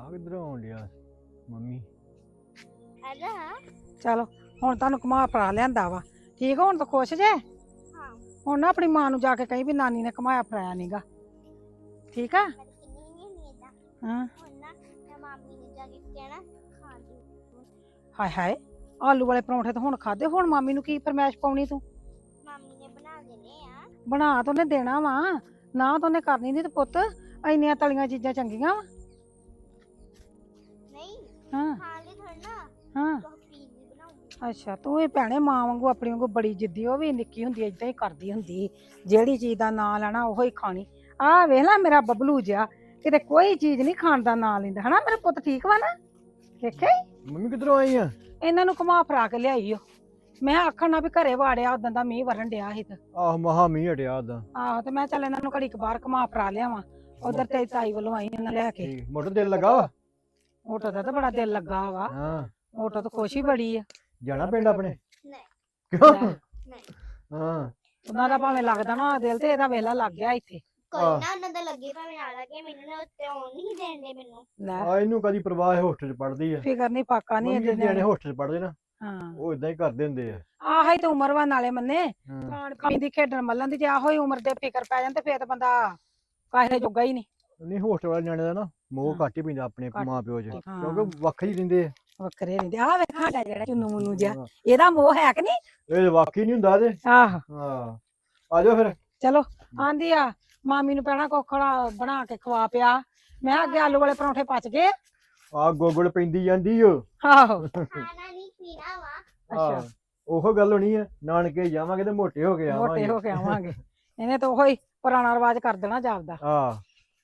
ਆ ਕਿੱਧਰੋਂ ਆਉਣ ਡਿਆ? ਮੰਮੀ। ਅਰਾ ਚਲੋ ਹੁਣ ਤੁਹਾਨੂੰ ਘੁਮਾ ਫਰਾ ਲਿਆਂਦਾ ਵਾ। ਠੀਕ ਆ, ਹੁਣ ਤਾਂ ਖੁਸ਼ ਜੇ? ਹਾਂ। ਹੁਣ ਨਾ ਆਪਣੀ ਮਾਂ ਨੂੰ ਜਾ ਕੇ ਕਹੀਂ ਵੀ ਨਾਨੀ ਨੇ ਘੁਮਾਇਆ ਫਰਾਇਆ ਨੀਗਾ। ਠੀਕ ਆ? ਪਰ ਕਿੰਨੀ ਨਹੀਂ ਨਹੀਂ ਏਦਾਂ। ਹਾਂ। ਹੁਣ ਨਾ ਮੈਂ ਮਾਮੀ ਨੇ ਜਾ ਕੇ ਕਹਿਣਾ ਖਾ ਦੀ ਹਾਏ ਹਾਏ ਆਲੂ ਵਾਲੇ ਪਰੌਂਠੇ ਤਾਂ ਹੁਣ ਖਾਦੇ ਹੁਣ ਮਾਮੀ ਨੂੰ ਕੀ ਫਰਮੈਸ਼ ਪਾਉਣੀ ਤੂੰ? ਮਾਮੀ ਨੇ ਬਣਾ ਦੇਣੇ ਆ। ਬਣਾ ਤਾਂ ਉਹਨੇ ਦੇਣਾ ਵਾ। ਨਾ ਤਾਂ ਉਹਨੇ ਕਰਨੀ ਨਹੀਂ ਤੇ ਪੁੱਤ। ਇੰਨੀਆਂ ਤਲੀਆਂ ਚੀਜ਼ਾਂ ਚੰਗੀਆਂ ਵਾ। ਹਾਂ। ਖਾਣ ਲਈ ਥੋੜਾ ਨਾ ਹਾਂ। ਉਹ ਪੀਣ ਲਈ ਬਣਾਉਂਗੀ ਅੱਛਾ ਤੂੰ ਇਹ ਭੈਣੇ ਮਾਂ ਵਾਂਗੂ ਆਪਣੀ ਵਾਂਗੂ ਬੜੀ ਜਿੱਦੀ ਉਹ ਵੀ ਨਿੱਕੀ ਹੁੰਦੀ ਏਦਾਂ ਹੀ ਕਰਦੀ ਹੁੰਦੀ। ਜਿਹੜੀ ਚੀਜ਼ ਦਾ ਨਾਂ ਲੈਣਾ ਉਹੋ ਹੀ ਖਾਣੀ। ਆਹ ਵੇਖ ਲੈ ਮੇਰਾ ਬਬਲੂ ਜਿਹਾ ਕਿਤੇ ਕੋਈ ਚੀਜ਼ ਨਹੀਂ ਖਾਣ ਦਾ ਨਾਂ ਲੈਂਦਾ। ਹਨਾ ਮੇਰਾ ਪੁੱਤ ਠੀਕ ਵਾ ਨਾ? ਦੇਖਿਆ ਈ? ਮੰਮੀ ਕਿੱਧਰੋਂ ਆਈ ਆ? ਇਹਨਾਂ ਨੂੰ ਘੁਮਾ ਫਰਾ ਕੇ ਲਿਆਈ ਓ। ਮੈਂ ਆਖਣ ਨਾ ਵੀ ਘਰੇ ਵਾੜਿਆ ਉਦੋਂ ਦਾ ਮੀਂਹ ਵਰਨ ਡਿਆ ਸੀ ਤੇ। ਆਹ ਮਹਾ ਮੀਂਹ ਹਟਿਆ ਉਦਾਂ ਆਹੋ ਤੇ ਮੈਂ ਚੱਲ ਇਹਨਾਂ ਨੂੰ ਘੜੀ ਕੁ ਬਾਹਰ ਘੁਮਾ ਫਰਾ ਲਿਆਵਾਂ। ਉਧਰ ਤੇ ਤਾਈ ਵੱਲੋਂ ਆਈ ਇਹਨਾਂ ਲੈ ਕੇ। ਠੀਕ ਮੋਟਰ ਦਿਲ ਲੱਗਾ ਵਾ? ਆਟੋ ਦਾ ਤਾਂ ਬੜਾ ਦਿਲ ਲੱਗਾ ਵਾ। ਹਾਂ। ਆਟੋ ਤਾਂ ਖੁਸ਼ੀ ਬੜੀ ਆ। ਜਾਣਾ ਪਿੰਡ ਆਪਣੇ? ਨਹੀਂ। ਕਿਉਂ? ਨਹੀਂ ਹਾਂ। ਉਹਨਾਂ ਦਾ ਭਾਵੇਂ ਲੱਗਦਾ ਨਾ ਦਿਲ ਤੇ ਇਹਦਾ ਵੇਲਾ ਲੱਗ ਗਿਆ ਇੱਥੇ। ਕੋਈ। ਨਾ ਉਹਨਾਂ ਦਾ ਲੱਗੇ ਭਾਵੇਂ ਨਾ ਲੱਗੇ ਮੈਨੂੰ ਨਾ ਉੱਤੇ ਆਉਣ ਨਹੀਂ ਦੇਣਦੇ ਮੈਨੂੰ। ਲੈ। ਆ ਇਹਨੂੰ ਕਦੀ ਪਰਵਾਹ ਹੈ ਹੋਸਟਲ ਚ ਪੜਦੀ ਆ। ਫਿਕਰ ਨਹੀਂ ਪਾਕਾ ਨਹੀਂ ਮੰਮੀ ਇਹਦੇ ਜਿਹੜੇ ਨਿਆਣੇ ਹੋਸਟਲ ਚ ਪੜਦੇ ਨਾ ਹਾਂ। ਉਹ ਇਦਾਂ ਹੀ ਕਰਦੇ ਹੁੰਦੇ ਆ। ਆਹ ਹੀ ਤਾਂ ਉਮਰ ਵਾ ਨਾਲੇ ਮੰਨੇ। ਹਾਂ। ਖਾਣ ਪੀਣ ਦੀ ਖੇਡਣ ਮੱਲਣ ਦੀ ਜੇ ਆਹੋ ਹੀ ਉਮਰ ਦੇ ਫਿਕਰ ਪੈ ਤੇ ਫੇਰ ਤਾਂ ਬੰਦਾ ਕਾਹੇ ਜੋਗਾ ਹੀ ਨਹੀਂ। ਨਹੀਂ ਹੋਸਟਲ ਵਾਲੇ ਨਿਆਣੇ ਦਾ ਨਾ ਮੋਹ ਹਾਂ। ਘੱਟ ਹੀ ਪੈਂਦਾ ਆਪਣੇ ਘੱਟ- ਮਾਂ ਪਿਓ 'ਚ ਹਾਂ। ਕਿਉਂਕਿ ਵੱਖ ਹੀ ਰਹਿੰਦੇ ਆ। ਵੱਖਰੇ ਰਹਿੰਦੇ ਆਹ ਵੇਖ ਸਾਡਾ ਜਿਹੜਾ ਚੁੰਨੂ ਮੁੰਨੂ ਜਿਹਾ। ਹਾਂ। ਇਹਦਾ ਮੋਹ ਹੈ ਕਿ ਨਹੀਂ? ਇਹ ਵਾਕਈ ਨਹੀਂ ਹੁੰਦਾ ਤੇ। ਆਹ। ਹਾਂ। ਆ ਜਾਓ ਫਿਰ। ਚਲੋ ਆਂਦੀ ਆ ਮਾਮੀ ਨੂੰ ਪੈਣਾ ਕੋਖੜਾ ਬਣਾ ਕੇ ਖਵਾ ਪਿਆ। ਮੈਂ ਕਿਹਾ ਅੱਗੇ ਆਲੂ ਵਾਲੇ ਪਰੌਂਠੇ ਪਚ ਗਏ। ਆ ਗੋਗਲ ਪੈਂਦੀ ਜਾਂਦੀ ਓ। ਆਹੋ। ਖਾਣਾ ਨਹੀਂ ਪੀਣਾ ਵਾ। ਆਹ, ਅੱਛਾ। ਉਹੋ ਗੱਲ ਹੋਣੀ ਆ ਨਾਨਕੇ ਜਾਵਾਂਗੇ ਤੇ ਮੋਟੇ ਹੋ ਕੇ ਮੋਟੇ ਆਵਾਂਗੇ ਹੋ ਕੇ ਆਵਾਂਗੇ। ਇਹਨੇ ਤਾਂ ਉਹੀ ਪੁਰਾਣਾ ਰਿਵਾਜ ਕਰ ਦੇਣਾ ਜਾਪਦਾ। ਹਾਂ।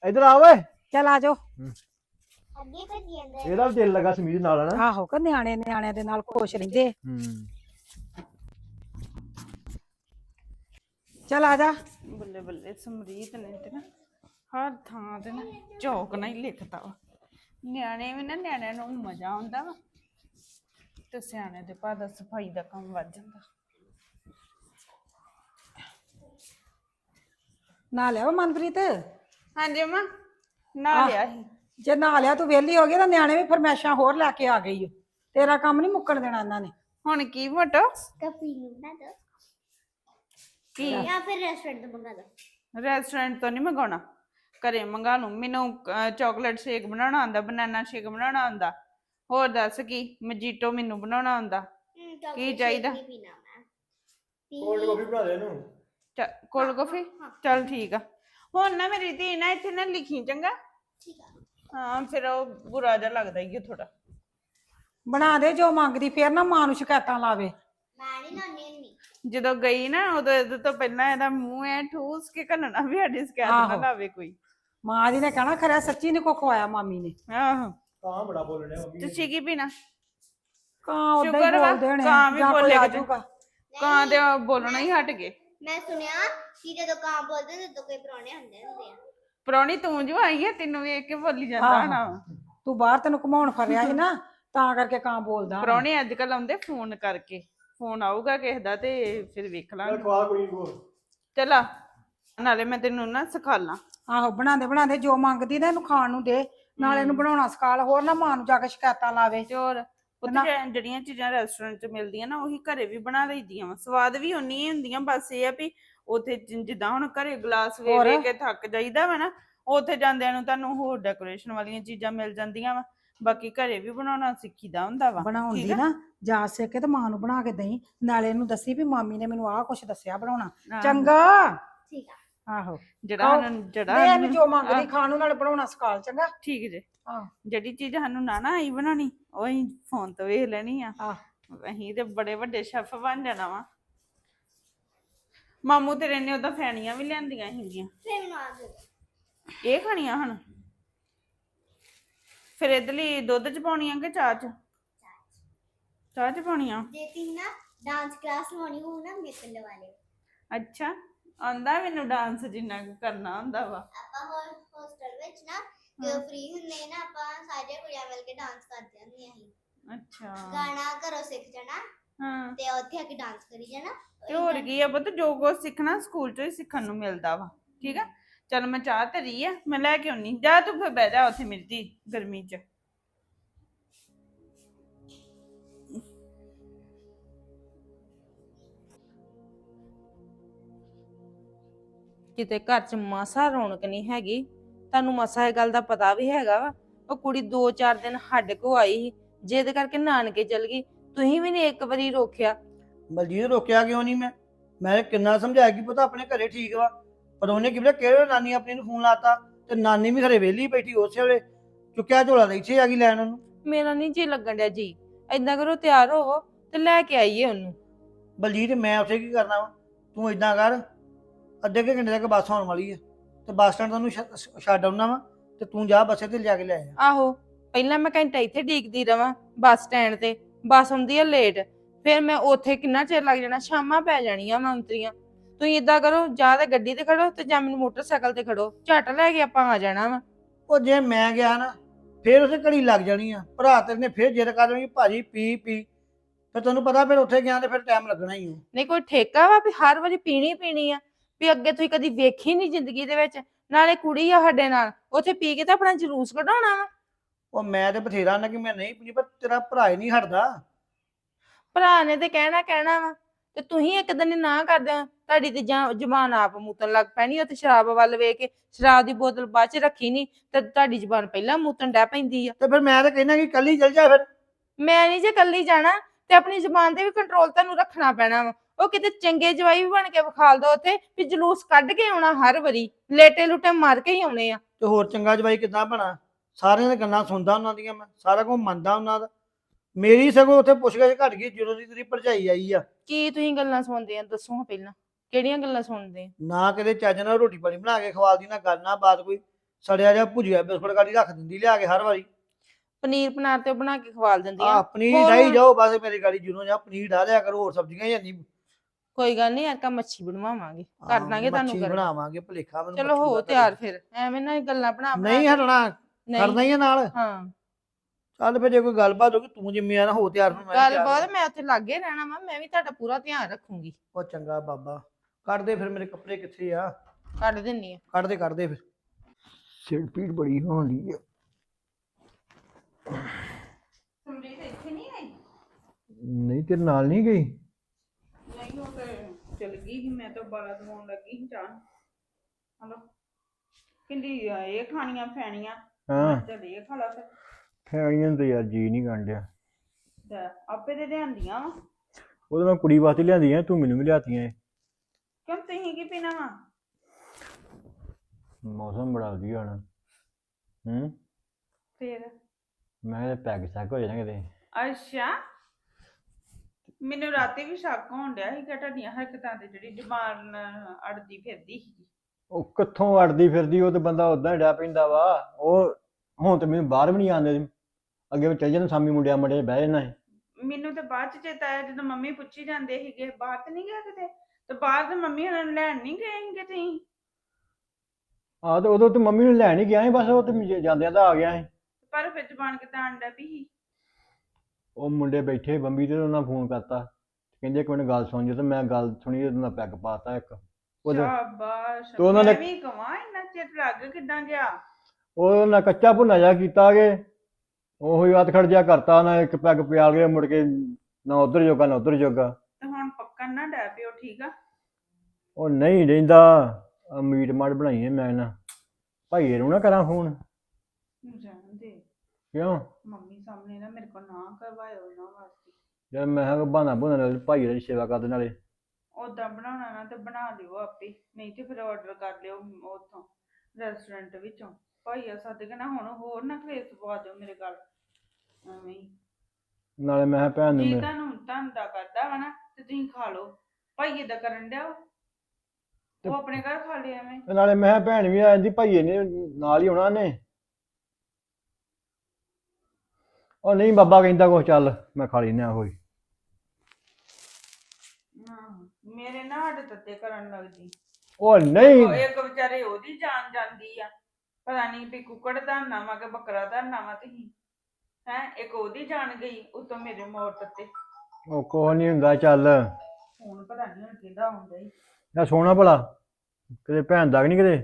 ਇਧਰ ਆ ਓਏ। ਚੱਲ ਆ ਜਾਓ। ਅੱਗੇ ਭੱਜੀ ਜਾਂਦੇ ਇਹਦਾ ਵੀ ਦਿਲ ਲੱਗਾ ਸਮੀਰ ਨਾਲ ਨਾ ਆਹੋ ਕਿ ਨਿਆਣੇ ਨਿਆਣਿਆਂ ਦੇ ਨਾਲ ਖੁਸ਼ ਰਹਿੰਦੇ। ਹੂੰ। ਚੱਲ ਆ ਜਾ। ਬੱਲੇ ਬੱਲੇ ਸਮਰੀਤ ਨੇ ਤੇ ਨਾ ਹਰ ਥਾਂ ਤੇ ਨਾ ਚੌਕ ਨਾਲ ਹੀ ਲਿਖਤਾ ਵਾ। ਨਿਆਣੇ ਵੀ ਨਾ ਨਿਆਣਿਆਂ ਨੂੰ ਮਜ਼ਾ ਆਉਂਦਾ ਵਾ ਤੇ ਸਿਆਣੇ ਦੇ ਭਾਅ ਦਾ ਸਫ਼ਾਈ ਦਾ ਕੰਮ ਵੱਧ ਜਾਂਦਾ। ਨਾ ਲਿਆ ਵਾ ਮਨਪ੍ਰੀਤ। ਹਾਂਜੀ ਅਮਾ ਨਾ ਆਹ। ਲਿਆ ਸੀ। ਜੇ ਨਾ ਲਿਆ ਤੂੰ ਵਿਹਲੀ ਹੋ ਗਈ ਤਾਂ ਨਿਆਣੇ ਵੀ ਫਰਮੈਸ਼ਾਂ ਹੋਰ ਲੈ ਕੇ ਆ ਗਈ ਓ। ਤੇਰਾ ਕੰਮ ਨਹੀਂ ਮੁੱਕਣ ਦੇਣਾ ਇਹਨਾਂ ਨੇ। ਹੁਣ ਕੀ ਮੋਟੋ ਕਫੀ ਨੂੰ ਬਣਾ ਦੋ। ਕੀ? ਜਾਂ ਫਿਰ ਰੈਸਟੋਰੈਂਟ ਤੋਂ ਮੰਗਾ ਦੋ। ਰੈਸਟੋਰੈਂਟ ਤੋਂ ਨਹੀਂ ਮੰਗਾਉਣਾ। ਘਰੇ ਮੰਗਾ ਲੂੰ ਮੈਨੂੰ ਚਾਕਲੇਟ ਸ਼ੇਕ ਬਣਾਉਣਾ ਆਉਂਦਾ ਬਨਾਨਾ ਸ਼ੇਕ ਬਣਾਉਣਾ ਆਉਂਦਾ। ਹੋਰ ਦੱਸ ਕੀ? ਮਜੀਟੋ ਮੈਨੂੰ ਬਣਾਉਣਾ ਆਉਂਦਾ। chocolate ਕੀ ਚਾਹੀਦਾ? ਨਹੀਂ ਪੀਣਾ ਮੈਂ। ਕੋਲਡ ਕਾਫੀ ਬਣਾ ਦੇ ਇਹਨੂੰ। ਕੋਲਡ ਕਾਫੀ ਚੱਲ ਠੀਕ ਆ। ਹੁਣ ਨਾ ਮੇਰੀ ਧੀ ਨਾ ਇੱਥੇ ਨਾ ਲਿਖੀ ਚੰਗਾ? ਠੀਕ ਆ ਹਾਂ ਫਿਰ ਉਹ ਬੁਰਾ ਜਿਹਾ ਲੱਗਦਾ ਹੀ ਥੋੜਾ ਬਣਾ ਦੇ ਜੋ ਮੰਗਦੀ ਫੇਰ ਨਾ ਮਾਂ ਨੂੰ ਸ਼ਿਕਾਇਤਾਂ ਲਾਵੇ। ਮੈਂ ਨਹੀਂ ਲਾਉਣੀ ਹੁੰਦੀ ਜਦੋਂ ਗਈ ਨਾ ਉਦੋਂ ਇਹਦੇ ਤੋਂ ਪਹਿਲਾਂ ਇਹਦਾ ਮੂੰਹ ਐ ਠੂਸ ਕੇ ਘੰਨਣਾ ਵੀ ਸਾਡੀ ਸ਼ਿਕਾਇਤ ਨਾ ਆਹੋ। ਲਾਵੇ ਕੋਈ। ਮਾਂ ਜੀ ਨੇ ਕਹਿਣਾ ਖਰਿਆ ਸੱਚੀ ਨੇ ਕੋ ਖਵਾਇਆ ਮਾਮੀ ਨੇ। ਆਹੋ। ਤਾਂ ਬੜਾ ਬੋਲਣੇ ਮੰਮੀ। ਤੁਸੀਂ ਕੀ ਪੀਣਾ? ਕਾਂ ਉਦਾਂ ਹੀ ਵਾ, ਬੋਲਦੇ ਕਾਂ ਵੀ ਆ ਕਿਤੇ। ਕਾਂ ਤੇ ਬੋਲਣਾ ਹੀ ਹਟ ਗਏ। ਮੈਂ ਸੁਣਿਆ ਕਿ ਜਦੋਂ ਕਾਂ ਬੋਲਦੇ ਨੇ ਤਾਂ ਕੋਈ ਪ੍ਰਾਹੁਣੇ ਹੁੰਦੇ ਹੁੰਦੇ ਆ। ਪ੍ਰਾਹੁਣੀ ਤੂੰ ਜੋ ਆਈ ਹੈ ਤੈਨੂੰ ਵੇਖ ਕੇ ਬੋਲੀ ਜਾਂਦਾ। ਹਨਾ ਤੂੰ ਬਾਹਰ ਤੈਨੂੰ ਘੁਮਾਉਣ ਫਰਿਆ ਸੀ ਨਾ ਤਾਂ ਕਰਕੇ ਕਾਂ ਬੋਲਦਾ ਹੋਣਾ। ਪ੍ਰਾਹੁਣੇ ਅੱਜ ਕੱਲ ਆਉਂਦੇ ਫੋਨ ਕਰਕੇ। ਫੋਨ ਆਊਗਾ ਕਿਸੇ ਦਾ ਤੇ ਫਿਰ ਵੇਖ ਲਾਂਗੇ। ਖਵਾ ਕੁੜੀ ਨੂੰ ਚਲਾ ਨਾਲੇ ਮੈਂ ਤੈਨੂੰ ਨਾ ਸਿਖਾਲਾਂ ਆਹੋ ਬਣਾਉਂਦੇ ਬਣਾਉਂਦੇ ਜੋ ਮੰਗਦੀ ਨਾ ਇਹਨੂੰ ਖਾਣ ਨੂੰ ਦੇ। ਨਾਲੇ ਇਹਨੂੰ ਬਣਾਉਣਾ ਸਿਖਾ ਲ ਹੋਰ ਨਾ ਮਾਂ ਨੂੰ ਜਾ ਕੇ ਸ਼ਿਕਾਇਤਾਂ ਲਾਵੇ। ਉਹ ਨਾ- ਜਿਹੜੀਆਂ ਚੀਜ਼ਾਂ ਰੈਸਟੋਰੈਂਟ 'ਚ ਮਿਲਦੀਆਂ ਨਾ ਉਹੀ ਘਰੇ ਵੀ ਬਣਾ ਲਈਦੀਆਂ ਵਾ। ਸਵਾਦ ਵੀ ਉਨੀ ਹੀ ਹੁੰਦੀਆਂ ਬਸ ਇਹ ਆ ਵੀ ਉਥੇ ਜਿੱਦਾਂ ਹੁਣ ਘਰੇ ਗਲਾਸ ਵੇ ਹੋਰ? ਵੇ ਕੇ ਥੱਕ ਜਾਈਦਾ ਵਾ ਨਾ ਉਥੇ ਜਾਂਦਿਆਂ ਨੂੰ ਤੁਹਾਨੂੰ ਹੋਰ ਡੈਕੋਰੇਸ਼ਨ ਵਾਲੀਆਂ ਚੀਜ਼ਾਂ ਮਿਲ ਜਾਂਦੀਆਂ ਵਾ ਬਾਕੀ ਘਰੇ ਵੀ ਬਣਾਉਣਾ ਸਿੱਖੀਦਾ ਹੁੰਦਾ ਵਾ ਬਣਾਉਣ ਠੀਕ ਦੀ ਆ? ਨਾ ਜਾ ਸਕੇ ਤੇ ਮਾਂ ਨੂੰ ਬਣਾ ਕੇ ਦੇਈ ਨਾਲੇ ਇਹਨੂੰ ਦੱਸੀ ਵੀ ਮਾਮੀ ਨੇ ਮੈਨੂੰ ਆਹ ਕੁਛ ਦੱਸਿਆ ਬਣਾਉਣਾ ਆਹੋ। ਚੰਗਾ? ਠੀਕ ਆ। ਆਹੋ। ਜਿਹੜਾ ਆਹੋ। ਸਾਨੂੰ ਦੇ ਜਿਹੜਾ ਇਹਨੂੰ ਸਾਨੂੰ- ਜੋ ਮੰਗਦੀ ਖਾਣ ਨੂੰ ਨਾਲੇ ਬਣਾਉਣਾ ਸਿਖਾ ਲ ਚੰਗਾ? ਠੀਕ ਜੇ। ਆਹ। ਜਿਹੜੀ ਚੀਜ਼ ਸਾਨੂੰ ਨਾ ਨਾ ਆਈ ਬਣਾਉਣੀ ਉਹ ਅਸੀਂ ਫੋਨ ਤੋਂ ਵੇਖ ਲੈਣੀ ਆ। ਆਹ। ਅਸੀਂ ਤੇ ਬੜੇ ਵੱਡੇ ਸ਼ੈਫ ਬਣ ਜਾਣਾ ਵਾ। ਮਾਮੂ ਤੇਰੇ ਨੇ ਉਹਦਾ ਫੈਣੀਆਂ ਵੀ ਲਿਆਂਦੀਆਂ ਸੀਗੀਆਂ। ਫਿਰ ਮੈਨੂੰ ਆ ਦਿਓ ਇਹ ਖਾਣੀਆਂ ਹੁਣ? ਫਿਰ ਇਹਦੇ ਲਈ ਦੁੱਧ ਚ ਪਾਉਣੀਆਂ ਕਿ ਚਾਹ ਚ? ਚਾਹ ਚ ਪਾਉਣੀਆਂ? ਜੇ ਤੀ ਨਾ ਡਾਂਸ ਕਲਾਸ ਲਾਉਣੀ ਹੋ ਨਾ ਮੇਰੇ ਕੋਲ ਲਵਾ ਲਿਓ ਅੱਛਾ ਆਂਦਾ ਮੈਨੂੰ ਡਾਂਸ ਜਿੰਨਾ ਕੁ ਕਰਨਾ ਹੁੰਦਾ ਵਾ। ਆਪਾਂ ਹੋਸਟਲ ਵਿੱਚ ਨਾ ਜਦੋਂ ਫ੍ਰੀ ਹੁੰਦੇ ਨਾ ਆਪਾਂ ਸਾਰੀਆਂ ਕੁੜੀਆਂ ਮਿਲ ਕੇ ਡਾਂਸ ਕਰਦੇ ਹੁੰਦੀਆਂ ਸੀ ਅੱਛਾ। ਗਾਣਾ ਘਰੋਂ ਸਿੱਖ ਜਾਣਾ। ਹਾਂ। ਤੇ ਉੱਥੇ ਆ ਕੇ ਡਾਂਸ ਕਰੀ ਜਾਣਾ। ਤੇ ਹੋਰ ਕੀ ਆ ਪੁੱਤ ਜੋ ਕੁਛ ਸਿੱਖਣਾ ਸਕੂਲ ਚੋਂ ਹੀ ਸਿੱਖਣ ਨੂੰ ਮਿਲਦਾ ਵਾ ਠੀਕ ਆ? ਚੱਲ ਮੈਂ ਚਾਹ ਧਰੀ ਆ ਮੈਂ ਲੈ ਕੇ ਆਉਣੀ ਜਾ ਤੂੰ ਫਿਰ ਬਹਿ ਜਾ ਉੱਥੇ ਮੇਰੀ ਧੀ ਗਰਮੀ 'ਚ। ਕਿਤੇ ਘਰ 'ਚ ਮਾਸਾ ਰੌਣਕ ਨਹੀਂ ਹੈਗੀ ਤੁਹਾਨੂੰ ਮਾਸਾ ਇਹ ਗੱਲ ਦਾ ਪਤਾ ਵੀ ਹੈਗਾ ਵਾ। ਉਹ ਕੁੜੀ 2-4 ਦਿਨ ਸਾਡੇ ਕੋ ਆਈ ਸੀ ਜਿਹਦੇ ਕਰਕੇ ਨਾਨਕੇ ਚਲ ਗਈ। ਤੁਸੀਂ ਵੀ ਨਹੀਂ ਇੱਕ ਵਾਰੀ ਰੋਕਿਆ ਬਲਜੀਤ ਰੋਕਿਆ ਕਿਉਂ ਨਹੀਂ ਮੈਂ ਮੈਂ ਕਿੰਨਾ ਸਮਝਾਇਆ ਕਿ ਪਤਾ ਆਪਣੇ ਘਰੇ ਠੀਕ ਵਾ ਪਰ ਉਹਨੇ ਕਿਹਾ ਕਿਹੜੇ ਨਾਨੀ ਆਪਣੀ ਨੂੰ ਫੋਨ ਲਾਤਾ ਤੇ ਨਾਨੀ ਵੀ ਘਰੇ ਵਿਹਲੀ ਬੈਠੀ ਉਸੇ ਵੇਲੇ ਚੁੱਕਿਆ ਝੋਲਾ ਤੇ ਇੱਥੇ ਆ ਗਈ ਲੈਣ ਉਹਨੂੰ ਮੇਰਾ ਨਹੀਂ ਜੀ ਲੱਗਣ ਡਿਆ ਜੀ ਏਦਾਂ ਕਰੋ ਤਿਆਰ ਹੋਵੋ ਤੇ ਲੈ ਕੇ ਆਈਏ ਉਹਨੂੰ ਬਲਜੀਤ ਮੈਂ ਉੱਥੇ ਕੀ ਕਰਨਾ ਵਾ ਤੂੰ ਇਦਾਂ ਕਰ ਅੱਧੇ ਕੁ ਘੰਟੇ ਤੱਕ ਬੱਸ ਆਉਣ ਵਾਲੀ ਹੈ ਤੇ ਬੱਸ ਸਟੈਂਡ ਤੁਹਾਨੂੰ ਛ- ਛੱਡ ਆਉਣਾ ਵਾ ਤੇ ਤੂੰ ਜਾ ਬੱਸੇ ਤੇ ਲਿਜਾ ਕੇ ਲੈ ਆ ਆਹੋ ਪਹਿਲਾਂ ਮੈਂ ਘੰਟਾ ਇੱਥੇ ਡੀਕਦੀ ਰਵਾਂ ਬੱਸ ਸਟੈਂਡ ਤੇ ਬੱਸ ਆਉਂਦੀ ਆ ਲੇਟ ਫਿਰ ਮੈਂ ਉੱਥੇ ਕਿੰਨਾ ਚਿਰ ਲੱਗ ਜਾਣਾ? ਸ਼ਾਮਾਂ ਪੈ ਜਾਣੀਆਂ ਮੰਤਰੀਆਂ ਤੁਸੀਂ ਇਦਾਂ ਕਰੋ ਜਾਂ ਤਾਂ ਗੱਡੀ ਤੇ ਖੜੋ ਤੇ ਜਾਂ ਮੈਨੂੰ ਮੋਟਰਸਾਈਕਲ ਤੇ ਖੜੋ। ਝਟ ਲੈ ਕੇ ਆਪਾਂ ਆ ਜਾਣਾ ਵਾ। ਉਹ ਜੇ ਮੈਂ ਗਿਆ ਨਾ ਫੇਰ ਉਸੇ ਘੜੀ ਲੱਗ ਜਾਣੀ ਆ। ਭਰਾ ਤੇਰੇ ਨੇ ਫੇਰ ਜਿੱਦ ਕਰ ਲੈਣੀ ਭਾਜੀ ਪੀ ਪੀ। ਫਿਰ ਤੈਨੂੰ ਪਤਾ ਫਿਰ ਉੱਥੇ ਗਿਆ ਤੇ ਫਿਰ ਟਾਈਮ ਲੱਗਣਾ ਹੀ ਉਹ ਨਹੀਂ ਕੋਈ ਠੇਕਾ ਵਾ ਵੀ ਹਰ ਵਾਰੀ ਪੀਣੀ ਪੀਣੀ ਆ। ਵੀ ਅੱਗੇ ਤੁਸੀਂ ਕਦੀ ਵੇਖੀ ਨਹੀਂ ਜ਼ਿੰਦਗੀ ਦੇ ਵਿੱਚ? ਨਾਲੇ ਕੁੜੀ ਆ ਸਾਡੇ ਨਾਲ ਉੱਥੇ ਪੀ ਕੇ ਤਾਂ ਆਪਣਾ ਜਲੂਸ ਕਢਾਉਣਾ ਵਾ। ਉਹ ਮੈਂ ਤੇ ਬਥੇਰਾ ਨਾ ਕਿ ਮੈਂ ਨਹੀਂ ਪੀਣੀ ਪਰ ਤੇਰਾ ਭਰਾ ਹੀ ਨਹੀਂ ਹਟਦਾ। ਭਰਾ ਨੇ ਤੇ ਕਹਿਣਾ ਕਹਿਣਾ ਵਾ ਤੇ ਤੁਸੀਂ ਇੱਕ ਦਿਨ ਨਾ ਕਰਦੇ ਤੁਹਾਡੀ ਤੇ ਜ਼ਬਾਨ ਆਪ ਮੂਤਣ ਲੱਗ ਪੈਣੀ ਉਹ ਤੇ ਸ਼ਰਾਬ ਵੱਲ ਵੇਖ ਕੇ ਸ਼ਰਾਬ ਦੀ ਬੋਤਲ ਬਾਅਦ ਚ ਰੱਖੀ ਨਹੀਂ ਤੇ ਤੁਹਾਡੀ ਜ਼ਬਾਨ ਪਹਿਲਾਂ ਮੂਤਣ ਡੈ ਪੈਂਦੀ ਆ। ਤੇ ਫਿਰ ਮੈਂ ਤਾਂ ਕਹਿੰਦਾ ਕਿ ਕੱਲੀ ਚਲ ਜਾ ਫਿਰ। ਮੈਂ ਨਹੀਂ ਜੇ ਕੱਲੀ ਜਾਣਾ ਤੇ ਆਪਣੀ ਜ਼ਬਾਨ ਤੇ ਵੀ ਕੰਟਰੋਲ ਤੁਹਾਨੂੰ ਰੱਖਣਾ ਪੈਣਾ ਵਾ। ਉਹ ਕਿਤੇ ਚੰਗੇ ਜਵਾਈ ਵੀ ਬਣ ਕੇ ਵਿਖਾਲ ਦੋ ਉੱਥੇ ਵੀ ਜਲੂਸ ਕੱਢ ਕੇ ਆਉਣਾ ਹਰ ਵਾਰੀ ਲੇਟੇ ਲੁੱਟੇ ਮਾਰ ਕੇ ਹੀ ਆਉਣੇ ਆ। ਤੇ ਹੋਰ ਚੰਗਾ ਜਵਾਈ ਕਿੱਦਾਂ ਬਣਾ? ਸਾਰਿਆਂ ਦੀਆਂ ਗੱਲਾਂ ਸੁਣਦਾ ਉਹਨਾਂ ਦੀਆਂ ਮੈਂ ਸਾਰਾ ਕੁਝ ਮੰਨਦਾ ਉਹਨਾਂ ਦਾ। ਮੇਰੀ ਸਗੋਂ ਉੱਥੇ ਪੁੱਛ ਕੇ ਘਟ ਗਈ ਜਦੋਂ ਦੀ ਤੇਰੀ ਭਰਜਾਈ ਆਈ ਆ। ਕੀ ਤੁਸੀਂ ਗੱਲਾਂ ਸੁਣਦੇ ਆ? ਦੱਸੋ ਹਾਂ ਪਹਿਲਾਂ। ਕਿਹੜੀਆਂ ਗੱਲਾਂ ਸੁਣਦੇ ਆ? ਨਾ ਕਿਤੇ ਚੱਜ ਨਾਲ ਰੋਟੀ ਪਾਣੀ ਬਣਾ ਕੇ ਖਵਾਲਦੀ ਨਾ ਗੱਲ ਨਾ ਬਾਤ ਕੋਈ। ਸੜਿਆ ਜਿਹਾ ਭੁਜਿਆ ਬਿਸਕੁਟ ਕਾੜੀ ਰੱਖ ਦਿੰਦੀ ਲਿਆ ਕੇ ਹਰ ਵਾਰੀ। ਪਨੀਰ ਪਨਾਰ ਤੇ ਉਹ ਬਣਾ ਕੇ ਖਵਾਲ ਦਿੰਦੀ ਆ। ਆ ਪਨੀਰ ਹੋਰ? ਡਾਈ ਜਾਓ ਬਸ ਮੇਰੀ ਗਾੜੀ ਜਦੋਂ ਜਾ ਪਨੀਰ ਡਾ ਲਿਆ ਕਰੋ ਹੋਰ ਸਬਜ਼ੀਆਂ ਹੀ ਨਹੀਂ। ਕੋਈ ਗੱਲ ਨਹੀਂ ਯਾਰ ਮੱਛੀ ਬਣਵਾਵਾਂਗੇ। ਕਰ ਦਾਂਗੇ ਤੁਹਾਨੂੰ ਮੱਛੀ ਕਰ ਬਣਾਵਾਂਗੇ ਭਲੇਖਾ ਮੈਨੂੰ ਚਲੋ ਮੱਛੀ ਹੋ ਦਾ ਤਿਆਰ ਫਿਰ। ਐਵੇਂ ਨਾ ਇਹ ਗੱਲਾਂ ਬਣਾ ਬਣਾ ਨਹੀਂ ਕੇ- ਹਟਣਾ। ਕਰਨਾ ਨਹੀਂ ਹੀ ਆ ਨਾਲ। ਹਾਂ। ਚੱਲ ਫਿਰ ਜੇ ਕੋਈ ਗੱਲਬਾਤ ਹੋ ਗਈ ਤੂੰ ਜਿੰਮੇਵਾਰ ਹੋ ਤਿਆਰ ਫਿਰ ਮੈਂ ਵੀ ਗੱਲ ਤਿਆਰ ਬਾਤ ਹਾਂ। ਮੈਂ ਉੱਥੇ ਲੱਗੇ ਰਹਿਣਾ ਵਾ ਮੈਂ ਵੀ ਤੁਹਾਡਾ ਪੂਰਾ ਧਿਆਨ ਰੱਖੂੰਗੀ। ਉਹ ਚੰਗਾ ਬਾਬਾ ਕੱਢ ਦੇ ਫਿਰ ਮੇਰੇ ਕੱਪੜੇ ਕਿੱਥੇ ਆ? ਕੱਢ ਦਿੰਨੀ ਆ। ਕੱਢ ਦੇ ਕੱਢ ਦੇ ਫਿਰ। ਸਿਰ ਪੀੜ ਬੜੀ ਹੋਣ ਲਈ ਆ। ਸਮਰੀਤ ਇੱਥੇ ਨਹੀਂ ਆਈ? ਨਹੀਂ ਤੇਰੇ ਨਾਲ ਨਹੀਂ ਗਈ? ਨਹੀਂ ਉਹ ਤੇ ਚਲ ਗਈ ਸੀ ਮੈਂ ਤਾਂ ਬਾਲਾ ਦਵਾਉਣ ਲੱਗੀ ਸੀ ਚਾਹ ਹਲੋ। ਕਿੰਦੀ ਇਹ ਖਾਣੀਆਂ ਫੈਣੀਆਂ। ਹਾਂ। ਚੱਲ ਇਹ ਖਾ ਲਾ ਫਿਰ। ਤੇ ਯਾਰ ਜੀ ਨਹੀਂ ਗੰਡਿਆ ਤੇ ਆਪੇ ਦੇ ਲਿਆਂਦੀਆਂ ਵਾ। ਉਹਦੇ ਮੈਂ ਕੁੜੀ ਵਾਸਤੇ ਲਿਆਂਦੀਆਂ ਤੂੰ ਮੈਨੂੰ ਵੀ ਲਿਆਤੀਆਂ ਏ। ਕਿਉਂ ਤੁਸੀਂ ਕੀ ਪੀਣਾ ਵਾ? ਮੌਸਮ ਬੜਾ ਵਧੀਆ ਹੋਣਾ ਹੂੰ? ਫੇਰ? ਮੈਂ ਕਿਹਾ ਪੈਗ ਸੈਕ ਹੋ ਜਾਣਾ ਕਿਤੇ। ਅੱਛਾ। ਮੈਨੂੰ ਰਾਤੀ ਵੀ ਸ਼ੱਕ ਹੋਣ ਡਿਆ ਸੀ ਕਿ ਤੁਹਾਡੀਆਂ ਹਰਕਤਾਂ ਤੇ ਜਿਹੜੀ ਜ਼ਬਾਨ ਅੜਦੀ ਫਿਰਦੀ ਸੀ। ਉਹ ਕਿੱਥੋਂ ਅੜਦੀ ਫਿਰਦੀ ਉਹ ਤੇ ਬੰਦਾ ਉਦਾਂ ਹੀ ਡਿਆ ਪੈਂਦਾ ਵਾ। ਉਹ ਹੁਣ ਤੇ ਮੈਨੂੰ ਬਾਹਰ ਵੀ ਨਹੀਂ ਆਉਂਦੇ। ਅੱਗੇ ਮੈਂ ਚੱਲ ਜਾਂਦਾ ਸਾਮੀ ਮੁੰਡਿਆਂ ਮੁੰਡੇ ਬਹਿ ਜਾਣਾ ਸੀ ਮੈਨੂੰ ਤੇ ਬਾਅਦ ਚ ਚੇਤਾ ਆਇਆ ਜਦੋਂ ਮੰਮੀ ਪੁੱਛੀ ਜਾਂਦੇ ਸੀਗੇ ਬਾਹਰ ਤੇ ਨਹੀਂ ਗਿਆ ਕਿਤੇ? ਤੇ ਬਾਹਰ ਤੇ ਮੰਮੀ ਉਹਨਾਂ ਨੂੰ ਲੈਣ ਨਹੀਂ ਗਏ ਸੀਗੇ ਤੁਸੀਂ? ਆਹ ਤੇ ਉਦੋਂ ਤੇ ਮੰਮੀ ਨੂੰ ਲੈਣ ਹੀ ਗਿਆ ਸੀ ਬਸ ਉਹ ਤੇ ਜਾਂਦਿਆਂ ਦਾ ਆ ਗਿਆ ਸੀ। ਪਰ ਫਿਰ ਜ਼ਬਾਨ ਕਿਤਾ ਅੰਡਾ ਵੀ ਸੀ? ਉਹ ਮੁੰਡੇ ਬੈਠੇ ਬੰਬੀ ਤੇ ਉਹਨਾਂ ਫੋਨ ਕਰਤਾ। ਕਹਿੰਦੇ ਇੱਕ ਮਿੰਟ ਗੱਲ ਸੁਣ ਜੇ ਤੇ ਮੈਂ ਗੱਲ ਸੁਣੀ ਉਹਦੇ ਨਾਲ ਪੈਗ ਪਾਤਾ ਇੱਕ। ਉਹਦੇ ਸ਼ਾਬਾਸ਼। ਤੇ ਉਹਨਾਂ ਨੇ- ਵੀ ਕਵਾਂ ਇੰਨਾ ਚਿਰ ਲੱਗ ਕਿਦਾਂ ਗਿਆ? ਉਹ ਉਹਨਾਂ ਕੱਚਾ ਭੁੰਨਾ ਜਾ ਕੀਤਾ ਕਿ ਉਹੋ ਹੱਥ ਖੜ ਜਾ ਕਰਤਾ ਨਾ ਇੱਕ ਪੈਗ ਪਿਆਲ ਗਿਆ ਮੁੜ ਕੇ ਨਾ ਉਧਰ ਜੋਗਾ ਨਾ ਉਧਰ ਜੋਗਾ। ਤੇ ਹੁਣ ਪੱਕਣ ਨਾ ਡੈ ਪਿਓ ਠੀਕ ਆ? ਉਹ ਨਹੀਂ ਰਹਿੰਦਾ। ਆਹ ਮੀਟ ਮਾਟ ਬਣਾਈਏ ਮੈਂ ਨਾ। ਭਾਈਏ ਨੂੰ ਨਾ ਕਰਾਂ ਫੋਨ। ਜਾਂਦੇ ਕਿਉਂ? ਮੰਮੀ ਸਾਹਮਣੇ ਨਾ ਮੇਰੇ ਕੋਲ ਨਾ ਕਰਵਾਇਓ ਉਹਨਾਂ ਵਾਸਤੇ। ਜਦ ਮੈਂ ਕਿਹਾ ਬਹਾਨਾ ਬੁਨਾ ਨਾਲ ਭਾਈਏ ਦੀ ਸੇਵਾ ਕਰ ਦੇ ਨਾਲੇ ਉਦਾਂ ਬਣਾਉਣਾ ਨਾ ਤੇ ਬਣਾ ਲਿਓ ਆਪੇ ਨਹੀਂ ਤੇ ਫਿਰ ਆਰਡਰ ਕਰ ਲਿਓ ਉੱਥੋਂ ਰੈਸਟੋਰੈਂਟ ਵਿੱਚੋਂ। ਭਾਈਆ ਸੱਦ ਕੇ ਨਾ ਹੁਣ ਹੋਰ ਨਾ ਕਲੇਸ਼ ਪਵਾ ਦਿਓ ਮੇਰੇ ਗੱਲ ਐਵੇਂ ਹੀ। ਨਾਲੇ ਮੈਂ ਕਿਹਾ ਭੈਣ ਨੂੰ ਜੀ ਮੈਂ ਤੁਹਾਨੂੰ ਤੁਹਾਨੂੰ ਦਾ ਕਰਦਾ ਵਾ ਨਾ ਤੇ ਤੁਸੀਂ ਖਾ ਲਓ। ਭਾਈਏ ਦਾ ਕਰਨ ਡਿਆ ਵਾ। ਉਹ ਆਪਣੇ ਘਰ ਖਾ ਲਿਆ ਐਵੇਂ। ਤੇ ਨਾਲੇ ਮੈਂ ਕਿਹਾ ਭੈਣ ਵੀ ਆ ਜਾਂਦੀ ਭਾਈਏ ਨੇ ਨਾਲ ਹੀ ਆਉਣਾ ਨੇ ਉਹ ਨਹੀਂ ਬਾਬਾ ਕਹਿੰਦਾ ਕੁਛ ਚੱਲ ਮੈਂ ਖਾ ਲੈਨੇ ਆ ਹੋਈ ਹਾਂ ਮੇਰੇ ਨਾ ਹੱਡ ਤੱਤੇ ਕਰਨ ਲੱਗਦੀ। ਉਹ ਨਹੀਂ। ਉਹ ਇੱਕ ਵਿਚਾਰੇ ਉਹਦੀ ਜਾਨ ਜਾਂਦੀ ਆ। ਪਤਾ ਨਹੀਂ ਵੀ ਕੁੱਕੜ ਦਾ ਨਾਮਾ ਕਿ ਬੱਕਰਾ ਦਾ ਨਾਮਾ ਤੇ ਹੀ। ਹੈ ਇੱਕ ਉਹਦੀ ਜਾਨ ਗਈ ਉਤੋਂ ਮੇਰੇ ਮੋਰ ਤੱਤੇ। ਉਹ ਕੁਛ ਨਹੀਂ ਹੁੰਦਾ ਚੱਲ। ਹੁਣ ਪਤਾ ਨਹੀਂ ਹੁਣ ਕਿਹਦਾ ਹੁੰਦਾ ਹੀ ਯਾ ਸੋਹਣਾ ਭਲਾ ਕਿਤੇ ਭੈਣ ਦਾ ਨਹੀਂ ਕਿਤੇ?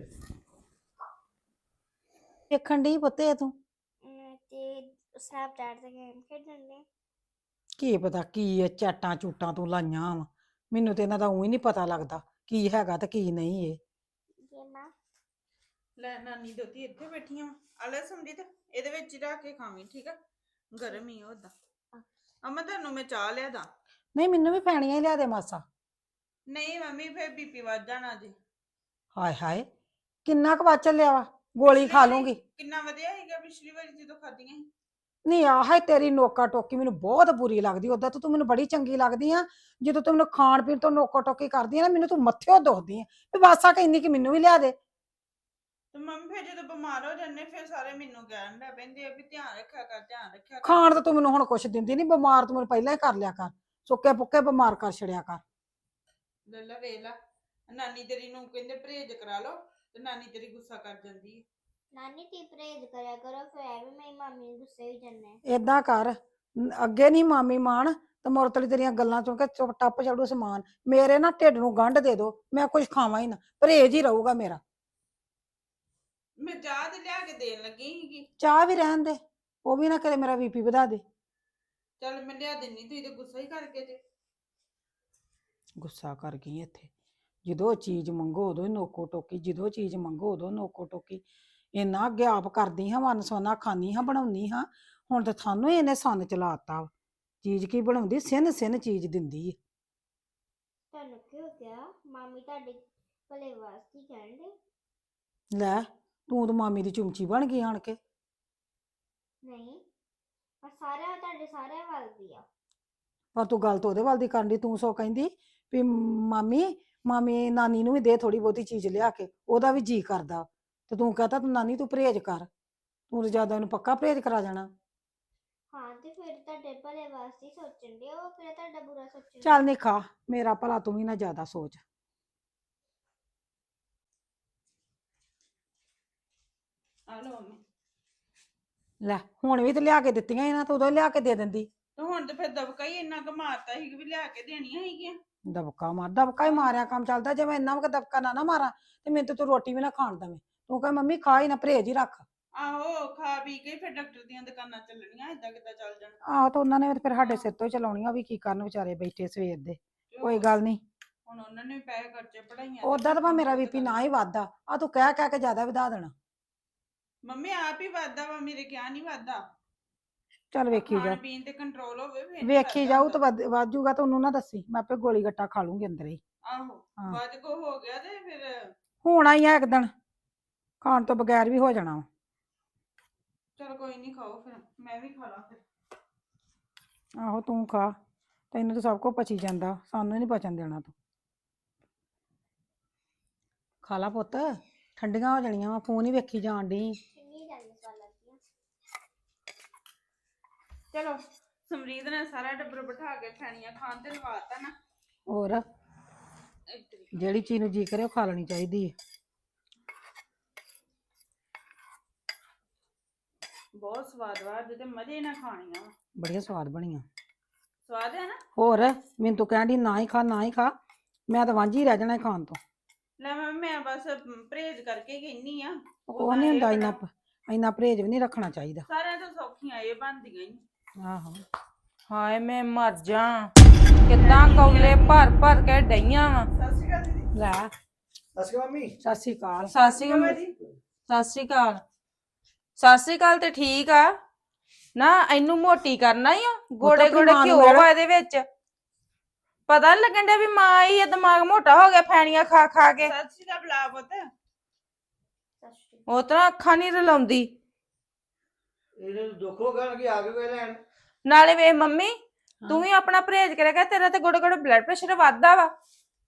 ਦੇਖਣ ਦੀ ਪੁੱਤੇ ਤੂੰ? ਮੈਂ ਤੇ ਸਨੈਪਚੈਟ ਤੇ ਗੇਮ ਖੇਡਣ ਦੇ ਕੀ ਪਤਾ ਕੀ ਇਹ ਚਾਟਾਂ ਚੂਟਾਂ ਤੂੰ ਲਾਈਆਂ ਵਾ। ਮੈਨੂੰ ਤੇ ਇਹਨਾਂ ਦਾ ਉਹੀ ਨਹੀਂ ਪਤਾ ਲੱਗਦਾ ਕੀ ਹੈਗਾ ਤੇ ਕੀ ਨਹੀਂ ਇਹ। ਗੇਮਾਂ ਲੈ ਨਾਨੀ ਦੋਤੀ ਇੱਥੇ ਬੈਠੀਆਂ ਵਾਂ। ਆ ਲੈ ਸਮਝੀ ਤੇ ਇਹਦੇ ਵਿੱਚ ਹੀ ਰੱਖ ਕੇ ਖਾਵੀਂ ਠੀਕ ਆ? ਗਰਮ ਹੀ ਉਹਦਾ ਅਮਾ ਤੁਹਾਨੂੰ ਮੈਂ ਚਾਹ ਲਿਆ ਦਾਂ? ਨਹੀਂ ਮੈਨੂੰ ਵੀ ਪੈਣੀਆਂ ਹੀ ਲਿਆ ਦੇ ਮਾਸਾ। ਨਹੀਂ ਮੰਮੀ ਫੇਰ ਬੀਪੀ ਵੱਧ ਜਾਣਾ ਜੀ। ਹਾਏ ਹਾਏ ਕਿੰਨਾ ਕੁ ਵੱਧ ਚੱਲਿਆ ਵਾ? ਗੋਲੀ ਖਾ ਲੂੰਗੀ। ਕਿੰਨਾ ਵਧੀਆ ਪਿਛਲੀ ਵਾਰੀ ਜਦੋਂ ਖਾਧੀਆਂ ਸੀ? ਨਹੀਂ ਆਹ ਤੇਰੀ ਨੋਕਾ ਟੋਕੀ ਮੈਨੂੰ ਬਹੁਤ ਬੁਰੀ ਲੱਗਦੀ ਉਦਾਂ ਤਾਂ ਤੂੰ ਮੈਨੂੰ ਬੜੀ ਚੰਗੀ ਲੱਗਦੀ ਆ। ਜਦੋਂ ਤੂੰ ਮੈਨੂੰ ਖਾਣ ਪੀਣ ਤੋਂ ਨੋਕਾ ਟੋਕੀ ਕਰਦੀ ਆ ਨਾ ਮੈਨੂੰ ਤੂੰ ਮੱਥਿਓ ਦੁਖਦੀ ਆ। ਵੀ ਬਾਸਾ ਕਹਿੰਦੀ ਕਿ ਮੈਨੂੰ ਵੀ ਲਿਆ ਦੇ। ਤੇ ਮੰਮੀ ਫੇਰ ਜਦੋਂ ਬਿਮਾਰ ਹੋ ਜਾਂਦੇ ਫਿਰ ਸਾਰੇ ਮੈਨੂੰ ਕਹਿਣ ਲੱਗ ਪੈਂਦੇ ਆ ਵੀ ਧਿਆਨ ਰੱਖਿਆ ਕਰ ਧਿਆਨ ਰੱਖਿਆ ਕਰ। ਖਾਣ ਤਾਂ ਤੂੰ ਮੈਨੂੰ ਹੁਣ ਕੁਛ ਦਿੰਦੀ ਨਹੀਂ ਬਿਮਾਰ ਤੂੰ ਮੈਨੂੰ ਪਹਿਲਾਂ ਹੀ ਕਰ ਲਿਆ ਕਰ। ਸੁੱਕੇ ਪੁੱਕੇ ਬਿਮਾਰ ਕਰ ਛੜਿਆ ਕਰ। ਲੈ ਲੈ ਵੇਖ ਲਾ ਨਾਨੀ ਤੇਰੀ ਨੂੰ ਕਹਿੰਦੇ ਪਰਹੇਜ ਕਰਾ ਲਓ ਤੇ ਨਾਨੀ ਤੇਰੀ ਗੁੱਸਾ ਕਰ ਜਾਂਦੀ ਹੈ ਨਾਨੀ ਤੀ ਪਰਹੇਜ਼ ਕਰਿਆ ਕਰੋ ਫਿਰ ਐਵੇਂ ਮੇਰੀ ਮਾਮੀ ਨੂੰ ਗੁੱਸੇ ਹੋ ਜਾਂਦੇ ਏਦਾਂ ਕਰ ਨ- ਅੱਗੇ ਨਹੀਂ ਮਾਮੀ ਮਾਨ ਤੇ ਮੁਰਤਲੀ ਤੇਰੀਆਂ ਗੱਲਾਂ ਚੋਂ ਕਿ ਚੁੱਪ ਟੱਪ ਚੜੂ ਸਮਾਨ। ਮੇਰੇ ਨਾ ਢਿੱਡ ਨੂੰ ਗੰਢ ਦੇ ਦੋ ਮੈਂ ਕੁਝ ਖਾਵਾਂ ਹੀ ਨਾ ਪਰਹੇਜ ਹੀ ਰਹੂਗਾ ਮੇਰਾ। ਮੈਂ ਚਾਹ ਤੇ ਲਿਆ ਕੇ ਦੇਣ ਲੱਗੀ ਸੀਗੀ। ਚਾਹ ਵੀ ਰਹਿਣ ਦੇ ਉਹ ਵੀ ਨਾ ਕਰੇ ਮੇਰਾ ਬੀਪੀ ਵਧਾ ਦੇ। ਚੱਲ ਮੈਂ ਲਿਆ ਦਿੰਨੀ ਤੁਸੀਂ ਤੇ ਗੁੱਸਾ ਹੀ ਕਰਕੇ ਤੇ ਗੁੱਸਾ ਕਰ ਗਈ ਇੱਥੇ। ਜਦੋਂ ਚੀਜ਼ ਮੰਗੋ ਉਦੋਂ ਹੀ ਨੋਕੋ ਟੋਕੀ ਜਦੋਂ ਚੀਜ਼ ਮੰਗੋ ਉਦੋਂ ਨੋਕੋ ਟੋਕੀ। ਇੰਨਾ ਗਿਆਪ ਕਰਦੀ ਹਾਂ ਮਨ ਸੋਨਾ ਖਾਨੀ ਹਾਂ ਬਣਾਉਣੀ ਹਾਂ ਹੁਣ ਤਾਂ ਤੁਹਾਨੂੰ ਹੀ ਇਹਨੇ ਸੰਨ ਚਲਾਤਾ ਵਾ। ਚੀਜ਼ ਕੀ ਬਣਾਉਂਦੀ? ਸਿਨ ਸਿਨ ਚੀਜ਼ ਦਿੰਦੀ ਹੈ ਤੁਹਾਨੂੰ ਕੀ ਹੋ ਗਿਆ? ਮਾਮੀ ਤੁਹਾਡੇ ਭਲੇ ਵਾਸਤੇ ਹੀ ਕਹਿਣ ਦੇ ਲੈ ਤੂੰ ਤਾਂ ਮਾਮੀ ਦੀ ਚੁੰਚੀ ਬਣ ਗਈ ਆਣ ਕੇ। ਨਹੀਂ ਆ ਸਾਰਿਆਂ ਤੁਹਾਡੇ ਸਾਰਿਆਂ ਵੱਲ ਦੀ ਆ। ਪਰ ਤੂੰ ਗੱਲ ਤਾਂ ਉਹਦੇ ਵੱਲ ਦੀ ਕਰਨ ਦੀ ਤੂੰ ਸੋ ਕਹਿੰਦੀ ਵੀ ਮਾਮੀ ਮਾਮੀ ਨਾਨੀ ਨੂੰ ਵੀ ਦੇ ਥੋੜੀ ਬਹੁਤੀ ਚੀਜ਼ ਲਿਆ ਕੇ ਉਹਦਾ ਵੀ ਜੀ ਕਰਦਾ। ਤੇ ਤੂੰ ਕਹਤਾ ਤੂੰ ਨਾਨੀ ਤੂੰ ਪਰਹੇਜ ਕਰ ਤੂੰ ਜ਼ਿਆਦਾ ਉਹਨੂੰ ਪੱਕਾ ਪਰਹੇਜ ਕਰਾ ਜਾਣਾ। ਹਾਂ ਤੇ ਫਿਰ ਤੁਹਾਡੇ ਭਲੇ ਵਾਸਤੇ ਹੀ ਸੋਚਣ ਦੇ ਉਹ ਕਿਹੜਾ ਤੁਹਾਡਾ ਬੁਰਾ ਸੋਚਣ ਡਏ? ਚੱਲ ਨਹੀਂ ਖਾ ਮੇਰਾ ਭਲਾ ਤੂੰ ਵੀ ਨਾ ਜ਼ਿਆਦਾ ਸੋਚ। ਆ ਲਓ ਮੰਮੀ। ਲੈ ਹੁਣ ਵੀ ਤੇ ਲਿਆ ਕੇ ਦਿੱਤੀਆਂ ਇਹਨਾਂ ਤੋਂ ਉਦੋਂ ਹੀ ਲਿਆ ਕੇ ਦੇ ਦਿੰਦੀ। ਤੇ ਹੁਣ ਤੇ ਫਿਰ ਦਬਕਾ ਹੀ ਇੰਨਾ ਕਮਾਤਾ ਸੀ ਕਿ ਵੀ ਲਿਆ ਕੇ ਦੇਣੀਆਂ ਸੀਗੀਆਂ। ਦਬਕਾ ਮਾਰ ਦਬਕਾ ਹੀ ਮਾਰਿਆ ਕੰਮ ਚੱਲਦਾ ਜੇ ਮੈਂ ਇੰਨਾ ਵੀ ਦਬਕਾ ਨਾ ਨਾ ਮਾਰਾਂ ਤੇ ਮੈਨੂੰ ਤੇ ਤੂੰ ਰੋਟੀ ਵੀ ਨਾ ਖਾਣ ਦਵੇਂ। ਤੂੰ ਕਹੇ ਮੰਮੀ ਖਾ ਹੀ ਨਾ ਪਰਹੇਜ ਹੀ ਰੱਖ। ਆਹੋ ਖਾ ਪੀ ਕੇ ਫਿਰ ਡਾਕਟਰ ਦੀਆਂ ਦੁਕਾਨਾਂ ਚੱਲਣੀਆਂ ਏਦਾਂ ਕਿੱਦਾਂ ਚੱਲ ਜਾਣ। ਆਹ ਤਾਂ ਉਹਨਾਂ ਨੇ ਫਿਰ ਸਾਡੇ ਸਿਰ ਤੋਂ ਹੀ ਚਲਾਉਣੀਆਂ ਵੀ ਕੀ ਕਰਨ ਵਿਚਾਰੇ ਬੈਠੇ ਸਵੇਰ ਦੇ। ਕੋਈ ਗੱਲ ਨਹੀਂ। ਹੁਣ ਉਹਨਾਂ ਨੇ ਵੀ ਪੈਸੇ ਖਰਚੇ ਪੜਾਈਆਂ ਉਦਾਂ ਤਾਂ ਭਾਵੇਂ ਮੇਰਾ ਬੀਪੀ ਨਾ ਹੀ ਵੱਧਦਾ ਆ ਤੂੰ ਕਹਿ ਕਹਿ ਕੇ ਜ਼ਿਆਦਾ ਵਧਾ ਦੇਣਾ। ਮੰਮੀ ਆਪ ਹੀ ਵਾਦਾ ਵਾ ਮੇਰੇ ਕਿਹਾ ਨਹੀਂ ਵਾਦਾ ਚੱਲ ਵੇਖੀ ਜਾ ਖਾਣ ਪੀਣ ਤੇ ਕੰਟਰੋਲ ਹੋਵੇ ਫਿਰ ਨੀ ਵੇਖੀ ਵੱਧਦਾ ਜਾਊ। ਤਾਂ ਵੱਧ- ਵੱਧ ਜਾਊਗਾ ਤਾਂ ਉਹਨੂੰ ਨਾ ਦੱਸੀ ਮੈਂ ਆਪੇ ਗੋਲੀ ਗੱਟਾ ਖਾ ਲੂੰਗੀ ਅੰਦਰ ਹੀ। ਆਹੋ ਹਾਂ। ਬਾਅਦ ਕੋ ਹੋ ਗਿਆ ਤੇ ਫਿਰ ਹੋਣਾ ਹੀ ਆ ਇੱਕ ਦਿਨ। ਖਾਣ ਤੋਂ ਬਗੈਰ ਵੀ ਹੋ ਜਾਣਾ ਵਾ। ਚਲ ਕੋਈ ਨਹੀਂ ਖਾਓ ਫਿਰ ਮੈਂ ਵੀ ਖਾ ਲਾਂ ਫਿਰ। ਆਹੋ ਤੂੰ ਖਾ ਤੈਨੂੰ ਤਾਂ ਸਭ ਕੁਝ ਪਚੀ ਜਾਂਦਾ ਸਾਨੂੰ ਨਹੀਂ ਪਚਣ ਦੇਣਾ ਤੂੰ। ਖਾ ਲਾ ਪੁੱਤ ਠੰਡੀਆਂ ਹੋ ਜਾਣੀਆਂ ਵਾ ਫੋਨ ਹੀ ਵੇਖੀ ਜਾਣ ਡਈ। ਚਲੋ ਸਮਰੀਤ ਨੇ ਸਾਰਾ ਟੱਬਰ ਬਿਠਾ ਕੇ ਖਾਣੀਆਂ ਖਾਣ ਤੇ ਲਵਾਤਾ ਨਾ। ਹੋਰ ਇੱਧਰ ਹੀ। ਜਿਹੜੀ ਚੀਜ਼ ਨੂੰ ਜੀ ਕਰੇ ਉਹ ਖਾ ਲੈਣੀ ਚਾਹੀਦੀ ਹੈ ਬਹੁਤ ਸਵਾਦ ਵਾ ਅੱਜ ਤੇ ਮਜ਼ੇ ਨਾਲ ਖਾਣੀਆਂ ਵਾ। ਬੜੀਆਂ ਸਵਾਦ ਬਣੀਆਂ। ਸਵਾਦ ਹੈ ਨਾ? ਹੋਰ ਮੈਨੂੰ ਤੂੰ ਕਹਿਣ ਡਈ ਨਾ ਹੀ ਖਾ ਨਾ ਹੀ ਖਾ। ਮੈਂ ਤਾਂ ਵਾਂਝੀ ਰਹਿ ਜਾਣਾ ਇਹ ਖਾਣ ਤੋਂ। ਲੈ ਮੈਂ ਮੈਂ ਬਸ ਮ, ਪਰਹੇਜ਼ ਕਰਕੇ ਕਹਿੰਨੀ ਆ। ਉਹ ਨਹੀਂ ਹੁੰਦਾ ਇੰਨਾ ਪ- ਇੰਨਾ ਪਰਹੇਜ ਵੀ ਨਹੀਂ ਰੱਖਣਾ ਚਾਹੀਦਾ। ਸਾਰਿਆਂ ਤੋਂ ਸੌਖੀਆਂ ਇਹ ਬਣਦੀਆਂ ਹੀ। ਆਹੋ। ਹਾਏ ਮੈਂ ਮਰ ਜਾ। ਕਿੱਦਾਂ ਕੌਲੇ ਭਰ ਭਰ ਕੇ ਡਈਆਂ ਵਾ। ਸਤਿ ਸ਼੍ਰੀ ਅਕਾਲ ਦੀਦੀ। ਲੈ। ਅਸੀਂ ਮੰਮੀ। ਸਤਿ ਸ਼੍ਰੀ ਅਕਾਲ। ਸਤਿ ਸ਼੍ਰੀ ਅਕਾਲ ਸਤਿ ਸ਼੍ਰੀ ਅਕਾਲ। ਸਤਿ ਸ਼੍ਰੀ ਅਕਾਲ ਤੇ ਠੀਕ ਆ? ਨਾ ਇਹਨੂੰ ਮੋਟੀ ਕਰਨਾ ਹੀ ਆ। ਗੋੜੇ ਗੋੜੇ ਮਾਂ ਨੂੰ ਘਿਓ। ਵਾ ਇਹਦੇ ਵਿੱਚ। ਪਤਾ ਨੀ ਲੱਗਣ ਡਿਆ ਵੀ ਮਾਂ ਹੀ ਆ ਦਿਮਾਗ ਮੋਟਾ ਹੋ ਗਿਆ ਫੈਣੀਆਂ ਖਾ ਖਾ ਕੇ। ਸਤਿ ਸ਼੍ਰੀ ਅਕਾਲ ਬਲਾ ਪੁੱਤ। ਸਤਿ ਸ਼੍ਰੀ ਉਹ ਤਰ੍ਹਾਂ ਅੱਖਾਂ ਨਹੀਂ ਰਲਾਉਂਦੀ। ਇਹਨੇ ਦੁੱਖ ਹੋ ਗਿਆ ਕਿ ਆ ਗਏ ਕੋਈ ਲੈਣ। ਨਾਲੇ ਵੇਖ ਮੰਮੀ ਤੂੰ ਵੀ ਆਪਣਾ ਪਰਹੇਜ਼ ਕਰਿਆ ਕਰ ਤੇਰਾ ਤੇ ਗੋੜੇ ਗੋੜੇ ਬਲੱਡ ਪ੍ਰੈਸ਼ਰ ਵੱਧਦਾ ਵਾ।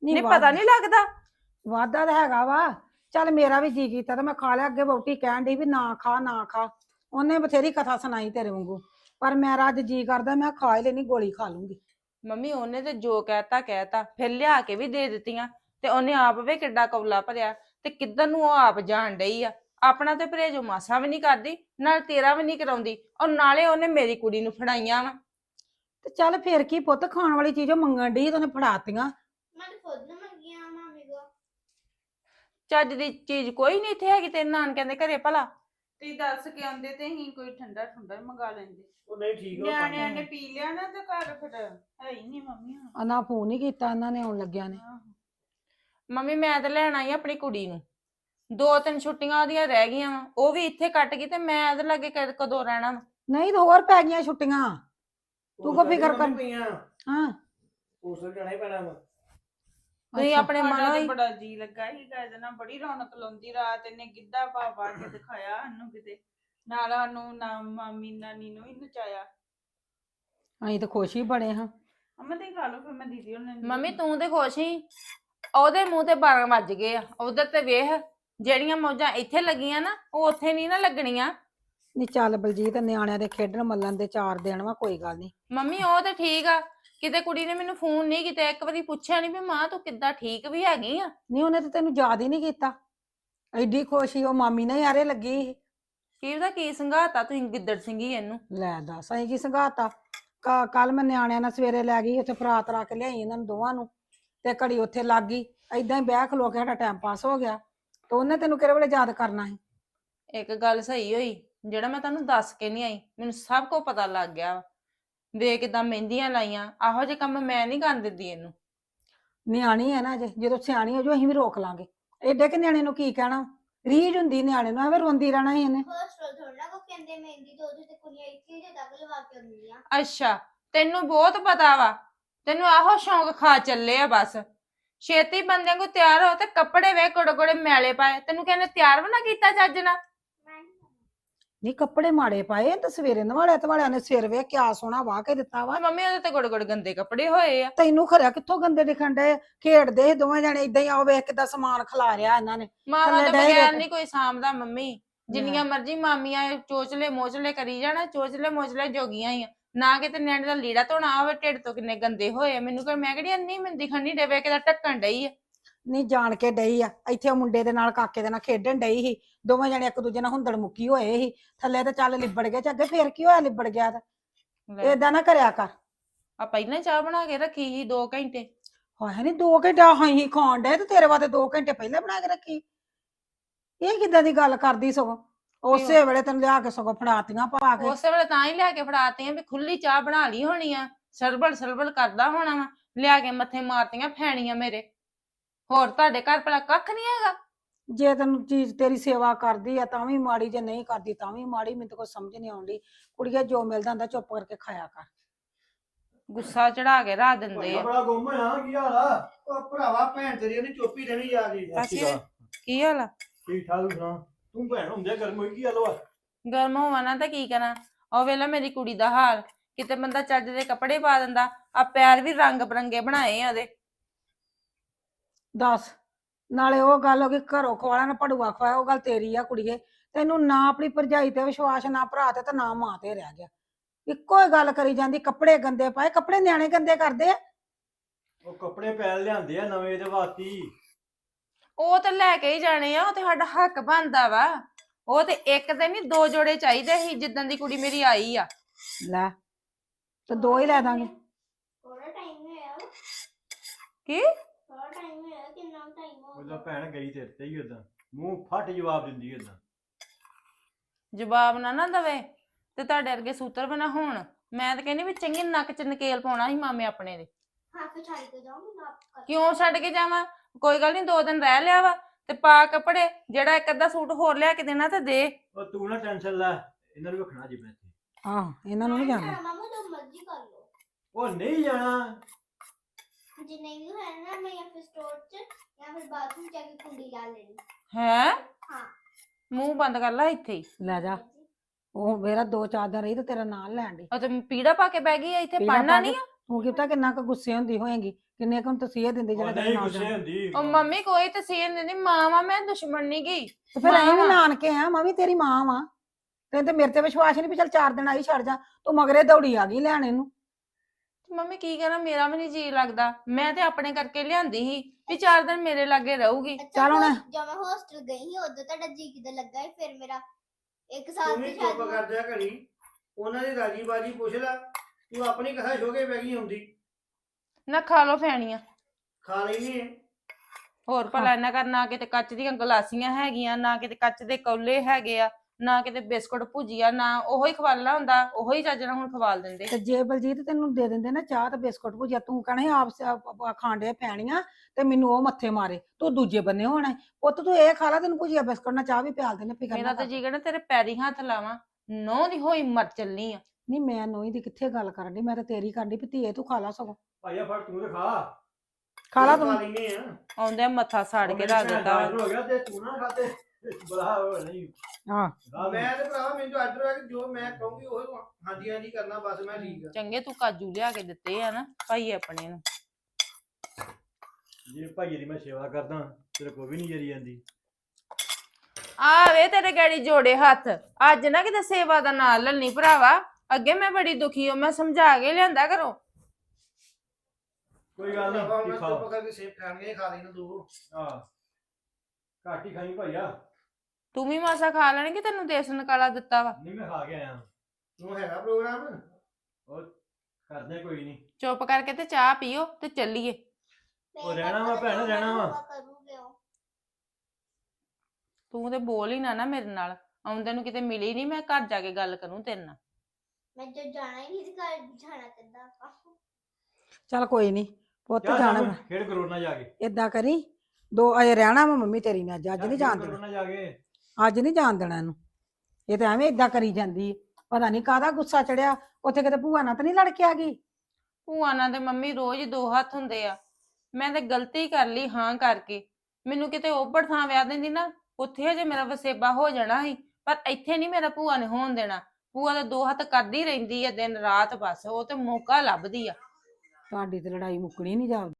ਨਹੀਂ ਪਤਾ ਨਹੀਂ ਲੱਗਦਾ। ਵਾਦਾ ਤਾਂ ਹੈਗਾ ਵਾ। ਚੱਲ ਮੇਰਾ ਵੀ ਜੀ ਕੀਤਾ ਤੇ ਮੈਂ ਖਾ ਲਿਆ ਅੱਗੇ ਵਹੁਟੀ ਕਹਿਣ ਡਈ ਵੀ ਨਾ ਖਾ ਨਾ ਖਾ। ਉਹਨੇ ਬਥੇਰੀ ਕਥਾ ਸੁਣਾਈ ਤੇਰੇ ਵਾਂਗੂ। ਪਰ ਮੇਰਾ ਅੱਜ ਜੀ ਕਰਦਾ ਮੈਂ ਖਾ ਹੀ ਲੈਣੀ ਗੋਲੀ ਖਾ ਲੂੰਗੀ। ਮੰਮੀ ਉਹਨੇ ਤੇ ਜੋ ਕਹਿਤਾ ਕਹਿਤਾ। ਫਿਰ ਲਿਆ ਕੇ ਵੀ ਦੇ ਦਿੱਤੀਆਂ। ਤੇ ਉਹਨੇ ਆਪ ਵੀ ਕਿੱਡਾ ਕੌਲਾ ਭਰਿਆ। ਤੇ ਕਿੱਧਰ ਨੂੰ ਉਹ ਆਪ ਜਾਣ ਡਈ ਆ? ਆਪਣਾ ਤੇ ਪਰਹੇਜ ਉਹ ਮਾਸਾ ਵੀ ਨਹੀਂ ਕਰਦੀ ਨਾਲ ਤੇਰਾ ਵੀ ਨਹੀਂ ਕਰਾਉਂਦੀ। ਔਰ ਨਾਲੇ ਉਹਨੇ ਮੇਰੀ ਕੁੜੀ ਨੂੰ ਫੜਾਈਆਂ ਵਾ। ਤੇ ਚੱਲ ਫੇਰ ਕੀ ਪੁੱਤ ਖਾਣ ਵਾਲੀ ਚੀਜ਼ ਉਹ ਮੰਗਣ ਡਈ ਤੇ ਉਹਨੇ ਫੜਾਤੀਆਂ। ਮੈਂ ਤਾਂ ਖੁਦ ਨੂੰ ਕੋ ਚੱਜ ਦੀ ਚੀਜ਼ ਕੋਈ ਨਹੀਂ ਇੱਥੇ ਹੈਗੀ ਤੇਰੇ ਨਾਨਕਿਆਂ ਦੇ ਘਰੇ ਭਲਾ। ਤੇ ਦੱਸ ਕੇ ਆਉਂਦੇ ਤੇ ਅਸੀਂ ਕੋਈ ਠੰਡਾ ਠੰਡਾ ਮੰਗਾ ਲੈਂਦੇ। ਉਹ ਨਹੀਂ ਠੀਕ ਨਿਆਣਿਆਂ। ਨੇ ਪੀ ਲਿਆ ਨਾ ਤੇ ਘਰ ਫਿਰ ਹੈ ਹੀ ਨਹੀਂ ਮੰਮੀ ਹੁਣ। ਅਨਾ ਫੋਨ ਹੀ ਕੀਤਾ ਇਹਨਾਂ ਨੇ ਆਉਣ ਲੱਗਿਆ ਨੇ। ਮੰਮੀ ਮੈਂ ਤਾਂ ਲੈਣ ਆਈ ਆਪਣੀ ਕੁੜੀ ਨੂੰ। ਦੋ ਤਿੰਨ ਛੁੱਟੀਆਂ ਉਹਦੀਆਂ ਰਹਿ ਗਈਆਂ ਵਾ। ਉਹ ਵੀ ਇੱਥੇ ਕੱਟ ਗਈ ਤੇ ਮੈਂ ਇਹਦੇ ਲਾਗੇ ਕਦ- ਕਦੋਂ ਰਹਿਣਾ ਵਾ। ਨਹੀਂ ਤੇ ਹੋਰ ਪੈ ਗਈਆਂ ਛੁੱਟੀਆਂ। ਤੂੰ ਕੋ ਫਿਕਰ ਕਰ। ਹਾਂ। ਉਸ ਵੇਲੇ ਜਾਣਾ ਹੀ ਪੈਣਾ ਵਾ। ਤੁਸੀਂ। ਆਪਣੇ ਸਾਡਾ ਮਨੋਂ ਤੇ ਹੀ ਬੜਾ ਜੀ ਲੱਗਾ ਸੀ ਇਹਦੇ ਨਾਲ ਬੜੀ ਰੌਣਕ ਲਾਉਂਦੀ ਰਾਤ ਇਹਨੇ ਗਿੱਧਾ ਪਾ ਪਾ ਕੇ ਦਿਖਾਇਆ ਇਹਨੂੰ ਕਿਤੇ। ਨਾਲ ਨੂੰ ਨਾ ਮਾਮੀ ਨਾਨੀ ਨੂੰ ਹੀ ਨਚਾਇਆ। ਅਸੀਂ ਤਾਂ ਖੁਸ਼ ਹੀ ਬਣੇ ਹਾਂ। ਅਮਾ ਤੇ ਖਾ ਲਓ ਫਿਰ ਮੈਂ ਦੀਦੀ ਉਹਨਾਂ ਨੂੰ ਮੰਮੀ ਤੂੰ ਤੇ ਖੁਸ਼ ਹੀ। ਉਹਦੇ ਮੂੰਹ ਤੇ 12 ਵੱਜ ਗਏ ਆ। ਉਧਰ ਤੇ ਵੇਖ ਜਿਹੜੀਆਂ ਮੌਜਾਂ ਇੱਥੇ ਲੱਗੀਆਂ ਨਾ ਉਹ ਉੱਥੇ ਨਹੀਂ ਨਾ ਲੱਗਣੀਆਂ। ਨਹੀਂ ਚੱਲ ਬਲਜੀਤ ਨਿਆਣਿਆਂ ਦੇ ਖੇਡਣ ਮੱਲਣ ਦੇ ਚਾਰ ਵਾ ਕੋਈ ਗੱਲ ਨਹੀਂ। ਮੰਮੀ ਉਹ ਤੇ ਠੀਕ ਆ। ਕਿਤੇ ਕੁੜੀ ਨੇ ਮੈਨੂੰ ਫੋਨ ਨਹੀਂ ਕੀਤਾ ਇੱਕ ਵਾਰੀ ਪੁੱਛਿਆ ਨਹੀਂ ਵੀ ਮਾਂ ਤੂੰ ਕਿੱਦਾਂ ਠੀਕ ਵੀ ਹੈਗੀ ਆ? ਨਹੀਂ ਉਹਨੇ ਤਾਂ ਤੈਨੂੰ ਯਾਦ ਹੀ ਨਹੀਂ ਕੀਤਾ। ਐਡੀ ਖੁਸ਼ ਉਹ ਮਾਮੀ ਨਾਲ ਯਾਰੇ ਲੱਗੀ ਸੀ। ਕੀ ਉਹਦਾ ਕੀ ਸੰਘਾਤਾ? ਤੁਸੀਂ ਗਿੱਦੜ ਸਿੰਘੀ ਇਹਨੂੰ। ਲੈ ਦੱਸ ਅਸੀਂ ਕੀ ਸੰਘਾਤਾ? ਕੱਲ ਮੈਂ ਨਿਆਣਿਆਂ ਨਾਲ ਸਵੇਰੇ ਲੈ ਗਈ ਉੱਥੇ ਫਰਾਤ ਰੱਖ ਲਿਆਈ ਇਹਨਾਂ ਨੂੰ ਦੋਵਾਂ ਨੂੰ। ਤੇ ਘੜੀ ਉੱਥੇ ਲੱਗ ਗਈ। ਐਦਾਂ ਹੀ ਬਹਿ ਖਲੋ ਕੇ ਸਾਡਾ ਟਾਈਮ ਪਾਸ ਹੋ ਗਿਆ। ਤੇ ਉਹਨੇ ਤੈਨੂੰ ਕਿਹੜੇ ਵੇਲੇ ਯਾਦ ਕਰਨਾ ਸੀ? ਇੱਕ ਗੱਲ ਸਹੀ ਹੋਈ ਜਿਹੜਾ ਮੈਂ ਤੁਹਾਨੂੰ ਦੱਸ ਕੇ ਨਹੀਂ ਆਈ ਮੈਨੂੰ ਸਭ ਕੁਝ ਪਤਾ ਲੱਗ ਗਿਆ ਵਾ। ਵੇ ਕਿਦਾਂ ਮਹਿੰਦੀਆਂ ਲਾਈਆਂ ਆਹੋ ਜੇ ਕੰਮ ਮੈਂ ਨਹੀਂ ਕਰਨ ਦਿੰਦੀ ਇਹਨੂੰ। ਨਿਆਣੀ ਹੈ ਨਾ ਜੇ ਜਦੋਂ ਸਿਆਣੀ ਹੋ ਜਾਊ ਅਸੀਂ ਵੀ ਰੋਕ ਲਾਂਗੇ। ਐਡੇ ਕਿ ਨਿਆਣੇ ਨੂੰ ਕੀ ਕਹਿਣਾ? ਰੀਝ ਹੁੰਦੀ ਨਿਆਣੇ ਨੂੰ ਐਵੇਂ ਰੋਂਦੀ ਰਹਿਣਾ ਹੀ ਇਹਨੇ। ਹੋਸਟਲ ਥੋੜਾ ਕੋ ਕਹਿੰਦੇ ਮਹਿੰਦੀ ਤੋਂ ਉਹਦੇ ਤੇ ਕੁੜੀਆਂ ਇੱਥੇ ਜੇ ਤੱਕ ਲਵਾ ਕੇ ਆਉਂਦੀਆਂ। ਅੱਛਾ ਤੈਨੂੰ ਬਹੁਤ ਪਤਾ ਵਾ ਤੈਨੂੰ ਆਹੋ ਸ਼ੌਂਕ ਖਾ ਚੱਲੇ ਆ ਬਸ। ਛੇਤੀ ਬੰਦਿਆਂ ਕੋ ਤਿਆਰ ਹੋ ਤੇ ਕੱਪੜੇ ਵੇ ਕੋੜੇ ਕੋੜੇ ਮੈਲੇ ਪਾਏ ਤੈਨੂੰ ਕਹਿੰਦੇ ਤਿਆਰ ਵੀ ਨਾ ਕੀਤਾ ਚੱਜ ਨਾਲ? ਨਹੀਂ ਕੱਪੜੇ ਮਾੜੇ ਪਾਏ ਤੇ ਸਵੇਰੇ ਨਵਾਲੇ ਤੇ ਵਾਲਿਆਂ ਨੇ ਸਿਰ ਵੇ ਕਿਆ ਸੋਹਣਾ ਵਾਹ ਕੇ ਦਿੱਤਾ ਵਾ। ਮੰਮੀ ਉਹਦੇ ਤੇ ਕੋੜੇ ਕੋੜੇ ਗੰਦੇ ਕੱਪੜੇ ਹੋਏ ਆ। ਤੈਨੂੰ ਖਰਿਆ ਕਿੱਥੋਂ ਗੰਦੇ ਦਿਖਣ ਡਏ? ਖੇਡਦੇ ਸੀ ਦੋਵੇਂ ਜਣੇ ਇਦਾਂ ਹੀ ਆਓ ਵੇਖ ਕਿੱਦਾਂ ਸਮਾਨ ਖਿਲਾ ਰਿਆ ਇਹਨਾਂ ਨੇ। ਮਾਵਾਂ ਥੱਲੇ ਤੋਂ ਡਹਿ ਬਗੈਰ ਗਏ। ਨਹੀਂ ਕੋਈ ਸਾਂਭਦਾ ਮੰਮੀ। ਜਿੰਨੀਆਂ ਮਰਜ਼ੀ ਮਾਮੀਆਂ ਇਹ ਚੋਚਲੇ ਮੋਚਲੇ ਕਰੀ ਜਾਣਾ ਚੋਚਲੇ ਮੋਚਲੇ ਜੋਗੀਆਂ ਹੀ ਆ। ਨਾ ਕਿਤੇ ਨਿਆਣੇ ਦਾ ਲੀੜਾ ਧੋਣਾ ਆਵੇ ਢਿੱਡ ਤੋਂ ਕਿੰਨੇ ਗੰਦੇ ਹੋਏ ਆ। ਮੈਨੂੰ ਕਿ ਮੈਂ ਕਿਹੜੀ ਅੰਨੀ ਮਿੰਦੀ ਖੰਨੀ ਡੇਵੇ ਕਿਦਾ ਢੱਕਣ ਡਈ ਆ। ਨਹੀਂ ਜਾਣ ਕੇ ਡਈ ਆ। ਇੱਥੇ ਉਹ ਮੁੰਡੇ ਦੇ ਨਾਲ ਕਾਕੇ ਦੇ ਨਾਲ ਖੇਡਣ ਡਈ ਸੀ। ਦੋਵੇਂ ਜਣੇ ਇੱਕ ਦੂਜੇ ਨਾਲ ਹੁੰਦੜ ਮੁੱਕੀ ਹੋਏ ਸੀ। ਥੱਲੇ ਤੇ ਚੱਲ ਲਿਬੜ ਗਏ ਤੇ ਅੱਗੇ ਫੇਰ ਕੀ ਹੋਇਆ? ਲਿਬੜ ਗਿਆ ਤੇ। ਲੈ, ਏਦਾਂ ਨਾ ਕਰਿਆ ਕਰ। ਆ ਪਹਿਲਾਂ ਹੀ ਚਾਹ ਬਣਾ ਕੇ ਰੱਖੀ ਸੀ 2 ਘੰਟੇ। ਹਾਏ ਨਹੀਂ 2 ਘੰਟੇ ਹਾਂ ਹੀ ਖਾਣ ਡਏ ਤੇ ਤੇਰੇ ਵਾਸਤੇ 2 ਘੰਟੇ ਪਹਿਲਾਂ ਬਣਾ ਕੇ ਰੱਖੀ। ਇਹ ਕਿੱਦਾਂ ਦੀ ਗੱਲ ਕਰਦੀ ਸਗੋਂ? ਉਸੇ ਵੇਲੇ ਤੈਨੂੰ ਲਿਆ ਕੇ ਸਗੋਂ ਫੜਾਤੀਆਂ ਪਾ ਕੇ। ਉਸੇ ਵੇਲੇ ਤਾਂ ਹੀ ਲਿਆ ਕੇ ਫੜਾਤੀਆਂ ਵੀ ਖੁੱਲੀ ਚਾਹ ਬਣਾ ਲਈ ਹੋਣੀ ਆ। ਸਰਬਲ ਸਰਬਲ ਕਰਦਾ ਹੋਣਾ ਵਾ। ਲਿਆ ਕੇ ਮੱਥੇ ਮਾਰਤੀਆਂ ਫੈਣੀਆਂ ਮੇਰੇ। ਹੋਰ ਤੁਹਾਡੇ ਘਰ ਭਲਾ ਕੱਖ ਨਹੀਂ ਹੈਗਾ? ਜੇ ਤੈਨੂੰ ਚੀਜ਼ ਤੇਰੀ ਸੇਵਾ ਕਰਦੀ ਆ ਤਾਂ ਵੀ ਮਾੜੀ ਜੇ ਨਹੀਂ ਕਰਦੀ ਤਾਂ ਵੀ ਮਾੜੀ ਮੈਨੂੰ ਤਾਂ ਕੋਈ ਸਮਝ ਨਹੀਂ ਆਉਂਦੀ। ਕੁੜੀਏ ਜੋ ਮਿਲਦਾ ਹੁੰਦਾ ਚੁੱਪ ਕਰਕੇ ਖਾਇਆ ਕਰ। ਗੁੱਸਾ ਚੜਾ ਕੇ ਰੱਖ ਦਿੰਦੇ ਆ। ਬੜਾ ਗੁੰਮ ਹੋਇਆ ਕੀ ਹਾਲ ਆ? ਉਹ ਭਰਾਵਾ ਭੈਣ ਤੇਰੀ ਉਹਨੇ ਚੁੱਪ ਹੀ ਰਹਿਣੀ ਜਾ। ਕੇ ਅਸੀਂ ਕੀ ਹਾਲ ਆ? ਠੀਕ ਠਾਕ ਸੁਣਾ? ਤੂੰ ਭੈਣ ਹੁੰਦੇ ਗਰਮ ਹੋਈ ਕੀ ਹਾਲ ਵਾ? ਗਰਮ ਹੋਵਾਂ ਨਾ ਤਾਂ ਕੀ ਕਰਾਂ? ਉਹ ਵੇਲਾ ਮੇਰੀ ਕੁੜੀ ਦਾ ਹਾਲ ਕਿਤੇ ਬੰਦਾ ਚੱਜ ਦੇ ਕੱਪੜੇ ਪਾ ਦਿੰਦਾ ਆ ਪੈਰ ਵੀ ਰੰਗ ਬਰੰਗੇ ਬਣਾਏ ਆ ਉਹਦੇ। ਦੱਸ। ਨਾਲੇ ਉਹ ਗੱਲ ਹੋ ਗਈ ਘਰੋਂ ਖਵਾਲਾ ਨਾ ਪੜੂਆ ਖਵਾਇਆ ਉਹ ਗੱਲ ਤੇਰੀ ਆ ਕੁੜੀਏ। ਤੈਨੂੰ ਨਾ ਆਪਣੀ ਭਰਜਾਈ ਤੇ ਵਿਸ਼ਵਾਸ ਨਾ ਭਰਾ ਤੇ ਤੇ ਨਾ ਮਾਂ ਤੇ ਰਹਿ ਗਿਆ। ਇੱਕੋ ਹੀ ਗੱਲ ਕਰੀ ਜਾਂਦੀ ਕੱਪੜੇ ਗੰਦੇ ਪਾਏ ਕੱਪੜੇ ਨਿਆਣੇ ਗੰਦੇ ਕਰਦੇ ਆ। ਉਹ ਕੱਪੜੇ ਪੈਲ ਲਿਆਂਦੇ ਆ ਨਵੇਂ ਦੇ ਵਾਤੀ ਉਹ ਤਾਂ ਲੈ ਕੇ ਹੀ ਜਾਣੇ ਆ ਉਹ ਤੇ ਸਾਡਾ ਹੱਕ ਬਣਦਾ ਵਾ। ਉਹ ਤੇ ਇੱਕ ਤੇ ਨਹੀਂ ਦੋ ਜੋੜੇ ਚਾਹੀਦੇ ਸੀ ਜਿੱਦਾਂ ਦੀ ਕੁੜੀ ਮੇਰੀ ਆਈ ਆ। ਲੈ ਤੇ ਦੋ ਹੀ ਲੈ ਦਾਂਗੇ। ਥੋੜਾ ਟਾਈਮ ਹੋਇਆ। ਕੀ? ਥੋੜਾ ਟਾਈਮ ਹੋਇਆ ਕਿੰਨਾ ਟਾਈਮ ਹੋ ਉਹਦਾ ਭੈਣ ਗਈ ਤੇਰੇ ਤੇ ਹੀ ਉਦਾਂ ਮੂੰਹ ਫੱਟ ਜਵਾਬ ਦਿੰਦੀ ਉਦਾਂ ਜਵਾਬ ਨਾ ਨਾ ਦਵੇ ਤੇ ਤੁਹਾਡੇ ਵਰਗੇ ਸੂਤਰ ਬਣਾ ਹੋਣ। ਮੈਂ ਤਾਂ ਕਹਿੰਦੀ ਵੀ ਚੰਗੇ ਨੱਕ ਚ ਨਕੇਲ ਪਾਉਣਾ ਸੀ ਮਾਮੇ ਆਪਣੇ ਦੇ। ਹੱਥ ਛੱਡ ਕੇ ਜਾਓ ਮੈਨੂੰ ਆਪ ਕਰ ਕਿਉਂ ਛੱਡ ਕੇ ਜਾਵਾਂ? ਕੋਈ ਗੱਲ ਨਹੀਂ ਦੋ ਦਿਨ ਰਹਿ ਲਿਆ ਵਾ ਤੇ ਪਾ ਕੱਪੜੇ ਜਿਹੜਾ ਇੱਕ ਅੱਧਾ ਸੂਟ ਹੋਰ ਲਿਆ ਕੇ ਦੇਣਾ ਤੇ ਦੇ। ਉਹ ਤੂੰ ਨਾ ਟੈਨਸ਼ਨ ਲੈ ਇਹਨਾਂ ਨੂੰ ਰੱਖਣਾ ਜੀ ਮੈਂ ਇੱਥੇ। ਆਹ ਇਹਨਾਂ ਨੂੰ ਨਹੀਂ ਜਾਣਾ। ਮਾਮੂ ਜੋ ਮਰਜ਼ੀ ਕਰ ਲਓ ਉਹ ਨਹੀਂ ਜਾਣਾ। ਜੇ ਨਹੀਂ ਵੀ ਹੋਇਆ ਨਾ ਮੈਂ ਜਾਂ ਫਿਰ ਸਟੋਰ 'ਚ ਜਾਂ ਫਿਰ ਬਾਥਰੂਮ 'ਚ ਜਾ ਕੇ ਕੁੰਡੀ ਲਾ ਲੈਣੀ। ਹੈ? ਹਾਂ। ਮੂੰਹ ਬੰਦ ਕਰ ਲੈ ਇੱਥੇ ਹੀ। ਲੈ ਜਾ। ਉਹ ਮੇਰਾ ਦੋ ਚਾਰ ਦਿਨ ਰਹੀ ਤੇ ਤੇਰਾ ਨਾਲ ਲੈਣ ਦੀ ਉਹ ਤੇ ਪੀੜਾ ਪਾ ਕੇ ਬਹਿ ਗਈ ਆ ਇੱਥੇ ਪੀੜਾ ਪੜਨਾ ਪਾ ਨਹੀਂ ਕੇ- ਤੂੰ ਕਿਤਾ ਕਿੰਨਾ ਕੁ ਗੁੱਸੇ ਹੁੰਦੀ ਹੋਏਗੀ ਕਿੰਨੇ ਕੁ ਤਸੀਹੇ ਦਿੰਦੀ ਉਹ ਜਿਹੜਾ ਤੇਰੇ ਨਹੀਂ ਨਾਲ ਗੁੱਸੇ ਜਾਣਾ। ਹੁੰਦੀ ਉਹ ਮੰਮੀ ਕੋਈ ਤੇ ਸੀਨ ਨਹੀਂ ਮਾਂ ਵਾ ਮੈਂ ਦੁਸ਼ਮਣ ਨਹੀਂ ਗਈ ਤੇ ਫਿਰ ਅਸੀਂ ਵੀ ਮਾਂ। ਨਾਨਕੇ ਆ ਮੈਂ ਵੀ ਤੇਰੀ ਮਾਂ ਵਾਂ। ਤੈਨੂੰ ਤੇ ਮੇਰੇ ਤੇ ਵਿਸ਼ਵਾਸ ਨਹੀਂ ਵੀ ਚੱਲ ਚਾਰ ਦਿਨ ਆਈ ਛੱਡ ਜਾ ਤੂੰ ਮਗਰੇ ਦੌੜੀ ਆ ਗਈ ਲੈਣ ਇਹਨੂੰ। ਮੰਮੀ ਕੀ ਕਰਾਂ ਮੇਰਾ ਵੀ ਨਹੀਂ ਜੀ ਲੱਗਦਾ। ਮੈਂ ਤੇ ਆਪਣੇ ਕਰਕੇ ਲਿਆਂਦੀ ਸੀ ਵੀ ਚਾਰ ਦਿਨ ਮੇਰੇ ਲਾਗੇ ਰਹੂਗੀ। ਚੱਲ ਹੁਣ। ਜਦ ਮੈਂ ਹੋਸਟਲ ਗਈ ਸੀ ਉਦੋਂ ਤੁਹਾਡਾ ਜੀ ਕਿਦਾਂ ਲੱਗਾ ਸੀ? ਫਿਰ ਮੇਰਾ ਇੱਕ ਸਾਲ ਤੂੰ ਦੀ ਵੀ ਚੁੱਪ ਸ਼ਾਦੀ ਕਰ ਜਾ ਘੜੀ। ਉਹਨਾਂ ਦੀ ਰਾਜੀ ਬਾਜੀ ਪੁੱਛ ਲੈ। ਤੂੰ ਆਪਣੀ ਕਥਾ ਛੋਗੇ ਪੈ ਗਈ ਹੁੰਦੀ। ਨਾ ਖਾ ਲੋ ਫੈਣੀਆਂ। ਖਾ ਲੈਣੀ ਹੈ ਹੋਰ ਭਲਾ ਇਹਨਾਂ ਕਰ ਨਾ ਕਿਤੇ ਕੱਚ ਦੀਆਂ ਗਲਾਸੀਆਂ ਹੈਗੀਆਂ ਨਾ ਕਿਤੇ ਕੱਚ ਦੇ ਕੌਲੇ ਹੈਗੇ ਆ। ਨਾ ਕਿਤੇ ਬਿਸਕੁਟ ਭੁਜੀਆ ਨਾ ਉਹੋ ਹੀ ਖਵਾਲਣਾ ਹੁੰਦਾ ਉਹੋ ਹੀ ਚੱਜ ਨਾਲ ਹੁਣ ਖਵਾਲ ਦਿੰਦੇ। ਤੇ ਜੇ ਬਲਜੀਤ ਤੈਨੂੰ ਦੇ ਦਿੰਦੇ ਨਾ ਚਾਹ ਤੇ ਬਿਸਕੁਟ ਭੁਜਿਆ ਤੂੰ ਕਹਣਾ ਆਪ ਸ- ਆਪ- ਆਪ ਖਾਣ ਪੈਣੀਆਂ ਤੇ ਮੈਨੂੰ ਉਹ ਮੱਥੇ ਮਾਰੇ ਤੂੰ ਦੂਜੇ ਬੰਨੇ ਹੋਣਾ। ਪੁੱਤ ਤੂੰ ਇਹ ਖਾ ਲੈ ਤੈਨੂੰ ਭੁਜਿਆ ਬਿਸਕੁਟ ਨਾਲ ਚਾਹ ਵੀ ਪਿਆਲ ਦੇਣੇ ਫਿਕਰ ਮੇਰਾ ਨਾ ਤਾਂ ਕਰ। ਜੀ ਕਹਿੰਦਾ ਤੇਰੇ ਪੈਰੀ ਹੱਥ ਲਾਵਾਂ ਨੌ ਦੀ ਹੋਈ ਮਰ ਚੱਲਣੀ ਆ। ਨਹੀਂ ਮੈਂ ਨੋਈ ਦੀ ਕਿੱਥੇ ਗੱਲ ਕਰਨ ਦੀ ਮੈਂ ਤਾਂ ਤੇਰੀ ਕਰਨ ਦੀ ਵੀ ਧੀਏ ਤੂੰ ਖਾ ਲਾ ਸਗੋਂ। ਭਾਈਆ ਫੜ ਤੂੰ ਤੇ ਖਾ। ਖਾ ਲਾ ਤੂੰ ਲੈਨੇ ਆ। ਆਉਂਦੇ ਮੱਥਾ ਸਾੜ ਕੇ ਰੱਖ ਦਿੱਤਾ। ਵਾ। ਹੋ ਗਿਆ ਤੇ ਤੂੰ ਨਾ ਖਾਤੇ ਬੜਾ ਹੋ। ਨਹੀਂ ਹਾਂ ਖਾ ਮੈਂ ਤੇ ਭਰਾ ਮੈਨੂੰ ਤਾਂ ਆਰਡਰ ਹੈ ਕਿ ਜੋ ਮੈਂ ਕਹੂੰਗੀ ਉਹ ਹਾਂਜੀ ਹਾਂਜੀ ਕਰਨਾ ਬਸ ਮੈਂ ਠੀਕ ਆ। ਚੰਗੇ ਤੂੰ ਕਾਜੂ ਲਿਆ ਕੇ ਦਿੱਤੇ ਆ ਨਾ ਭਾਈ ਆਪਣੇ ਨੂੰ। ਜੇ ਭਾਈ ਦੀ ਮੈਂ ਸੇਵਾ ਕਰਦਾ ਤੇਰੇ ਕੋ ਵੀ ਨਹੀਂ ਜਰੀ ਜਾਂਦੀ। ਆ ਵੇ ਤੇਰੇ ਗਾੜੀ ਜੋੜੇ ਹੱਥ ਅੱਜ ਨਾ ਕਿਤੇ ਸੇਵਾ ਦਾ ਨਾਂ ਲੈਣੀ ਭਰਾਵਾ। ਅੱਗੇ ਮੈਂ ਬੜੀ ਦੁਖੀ ਹਾਂ ਮੈਂ ਸਮਝਾ ਕੇ ਲਿਆਂਦਾ ਘਰੋਂ। ਕੋਈ ਗੱਲ ਨਹੀਂ ਮੈਂ ਖਾਓ? ਚੁੱਪ ਕਰਕੇ ਸੇਬ ਖਾਣਗੇ ਖਾ ਲੈਣ ਦੋ ਹਾਂ। ਘੱਟ ਖਾਈ ਭਾਈਆ। ਤੂੰ ਵੀ ਮਾਸਾ ਖਾ ਲੈਣਗੇ ਤੈਨੂੰ ਦੇਸਨ ਕਾਲਾ ਦਿੱਤਾ ਵਾ? ਨਹੀਂ ਮੈਂ ਖਾ ਕੇ ਆਇਆ। ਤੂੰ ਹੈਗਾ ਪ੍ਰੋਗਰਾਮ? ਉਹ ਕਰਦੇ ਕੋਈ ਨਹੀਂ। ਚੁੱਪ ਕਰਕੇ ਤੇ ਚਾਹ ਪੀਓ ਤੇ ਚੱਲੀਏ। ਉਹ ਰਹਿਣਾ ਵਾ ਭੈਣ, ਰਹਿਣਾ ਵਾ। ਕਰੂਗੇ ਉਹ ਤੂੰ ਤੇ ਬੋਲ ਹੀ ਨਾ ਨਾ ਮੇਰੇ ਨਾਲ। ਆਉਂਦੇ ਨੂੰ ਕਿਤੇ ਮਿਲੀ ਨਹੀਂ ਮੈਂ ਘਰ ਜਾ ਕੇ ਗੱਲ ਕਰੂੰ ਤੇਰੇ ਨਾਲ। ਮੈਂ ਜੋ ਜਾਣਾ ਹੀ ਨਹੀਂ ਸੀ ਘਰ ਜਾਣਾ ਕਿੱਦਾਂ ਆਪਾਂ ਚੱਲ ਕੋਈ ਨਹੀਂ ਪੁੱਤ ਜਾਣਾ ਖੇਡ ਕਰੋਨਾ ਜਾ ਕੇ। ਇਦਾਂ ਕਰੀ ਦੋ ਅਜੇ ਰਹਿਣਾ ਵਾ ਮੰਮੀ ਤੇਰੀ ਨੇ ਅੱਜ ਅੱਜ ਨਹੀਂ ਜਾਣ ਦੇਣਾ ਕਰੋਨਾ ਜਾ ਕੇ। ਅੱਜ ਨਹੀਂ ਜਾਣ ਦੇਣਾ ਇਹਨੂੰ। ਇਹ ਤਾਂ ਐਵੇਂ ਇਦਾਂ ਕਰੀ ਜਾਂਦੀ ਹੈ। ਪਤਾ ਨਹੀਂ ਕਾਹਦਾ ਗੁੱਸਾ ਚੜਿਆ ਉੱਥੇ ਕਿਤੇ ਭੂਆ ਨਾਲ ਤਾਂ ਨਹੀਂ ਲੜ ਕੇ ਆ ਗਈ? ਭੂਆ ਨਾਲ ਤੇ ਮੰਮੀ ਰੋਜ਼ ਦੋ ਹੱਥ ਹੁੰਦੇ ਆ। ਮੈਂ ਤੇ ਗਲਤੀ ਕਰ ਲਈ ਹਾਂ ਕਰਕੇ। ਮੈਨੂੰ ਕਿਤੇ ਓਬੜ ਥਾਂ ਵਿਆਹ ਦਿੰਦੀ ਨਾ ਉੱਥੇ ਹਜੇ ਮੇਰਾ ਵਸੇਬਾ ਹੋ ਜਾਣਾ ਸੀ ਪਰ ਇੱਥੇ ਨਹੀਂ ਮੇਰਾ ਭੂਆ ਨੇ ਹੋਣ ਦੇਣਾ। ਭੂਆ ਦੇ ਦੋ ਹੱਥ ਕਰਦੀ ਰਹਿੰਦੀ ਆ ਦਿਨ ਰਾਤ ਬਸ ਉਹ ਤੇ ਮੌਕਾ ਲੱਭਦੀ ਆ। ਤੁਹਾਡੀ ਤੇ ਲੜਾਈ ਮੁੱਕਣੀ ਨਹੀਂ ਜਾਪਦੀ।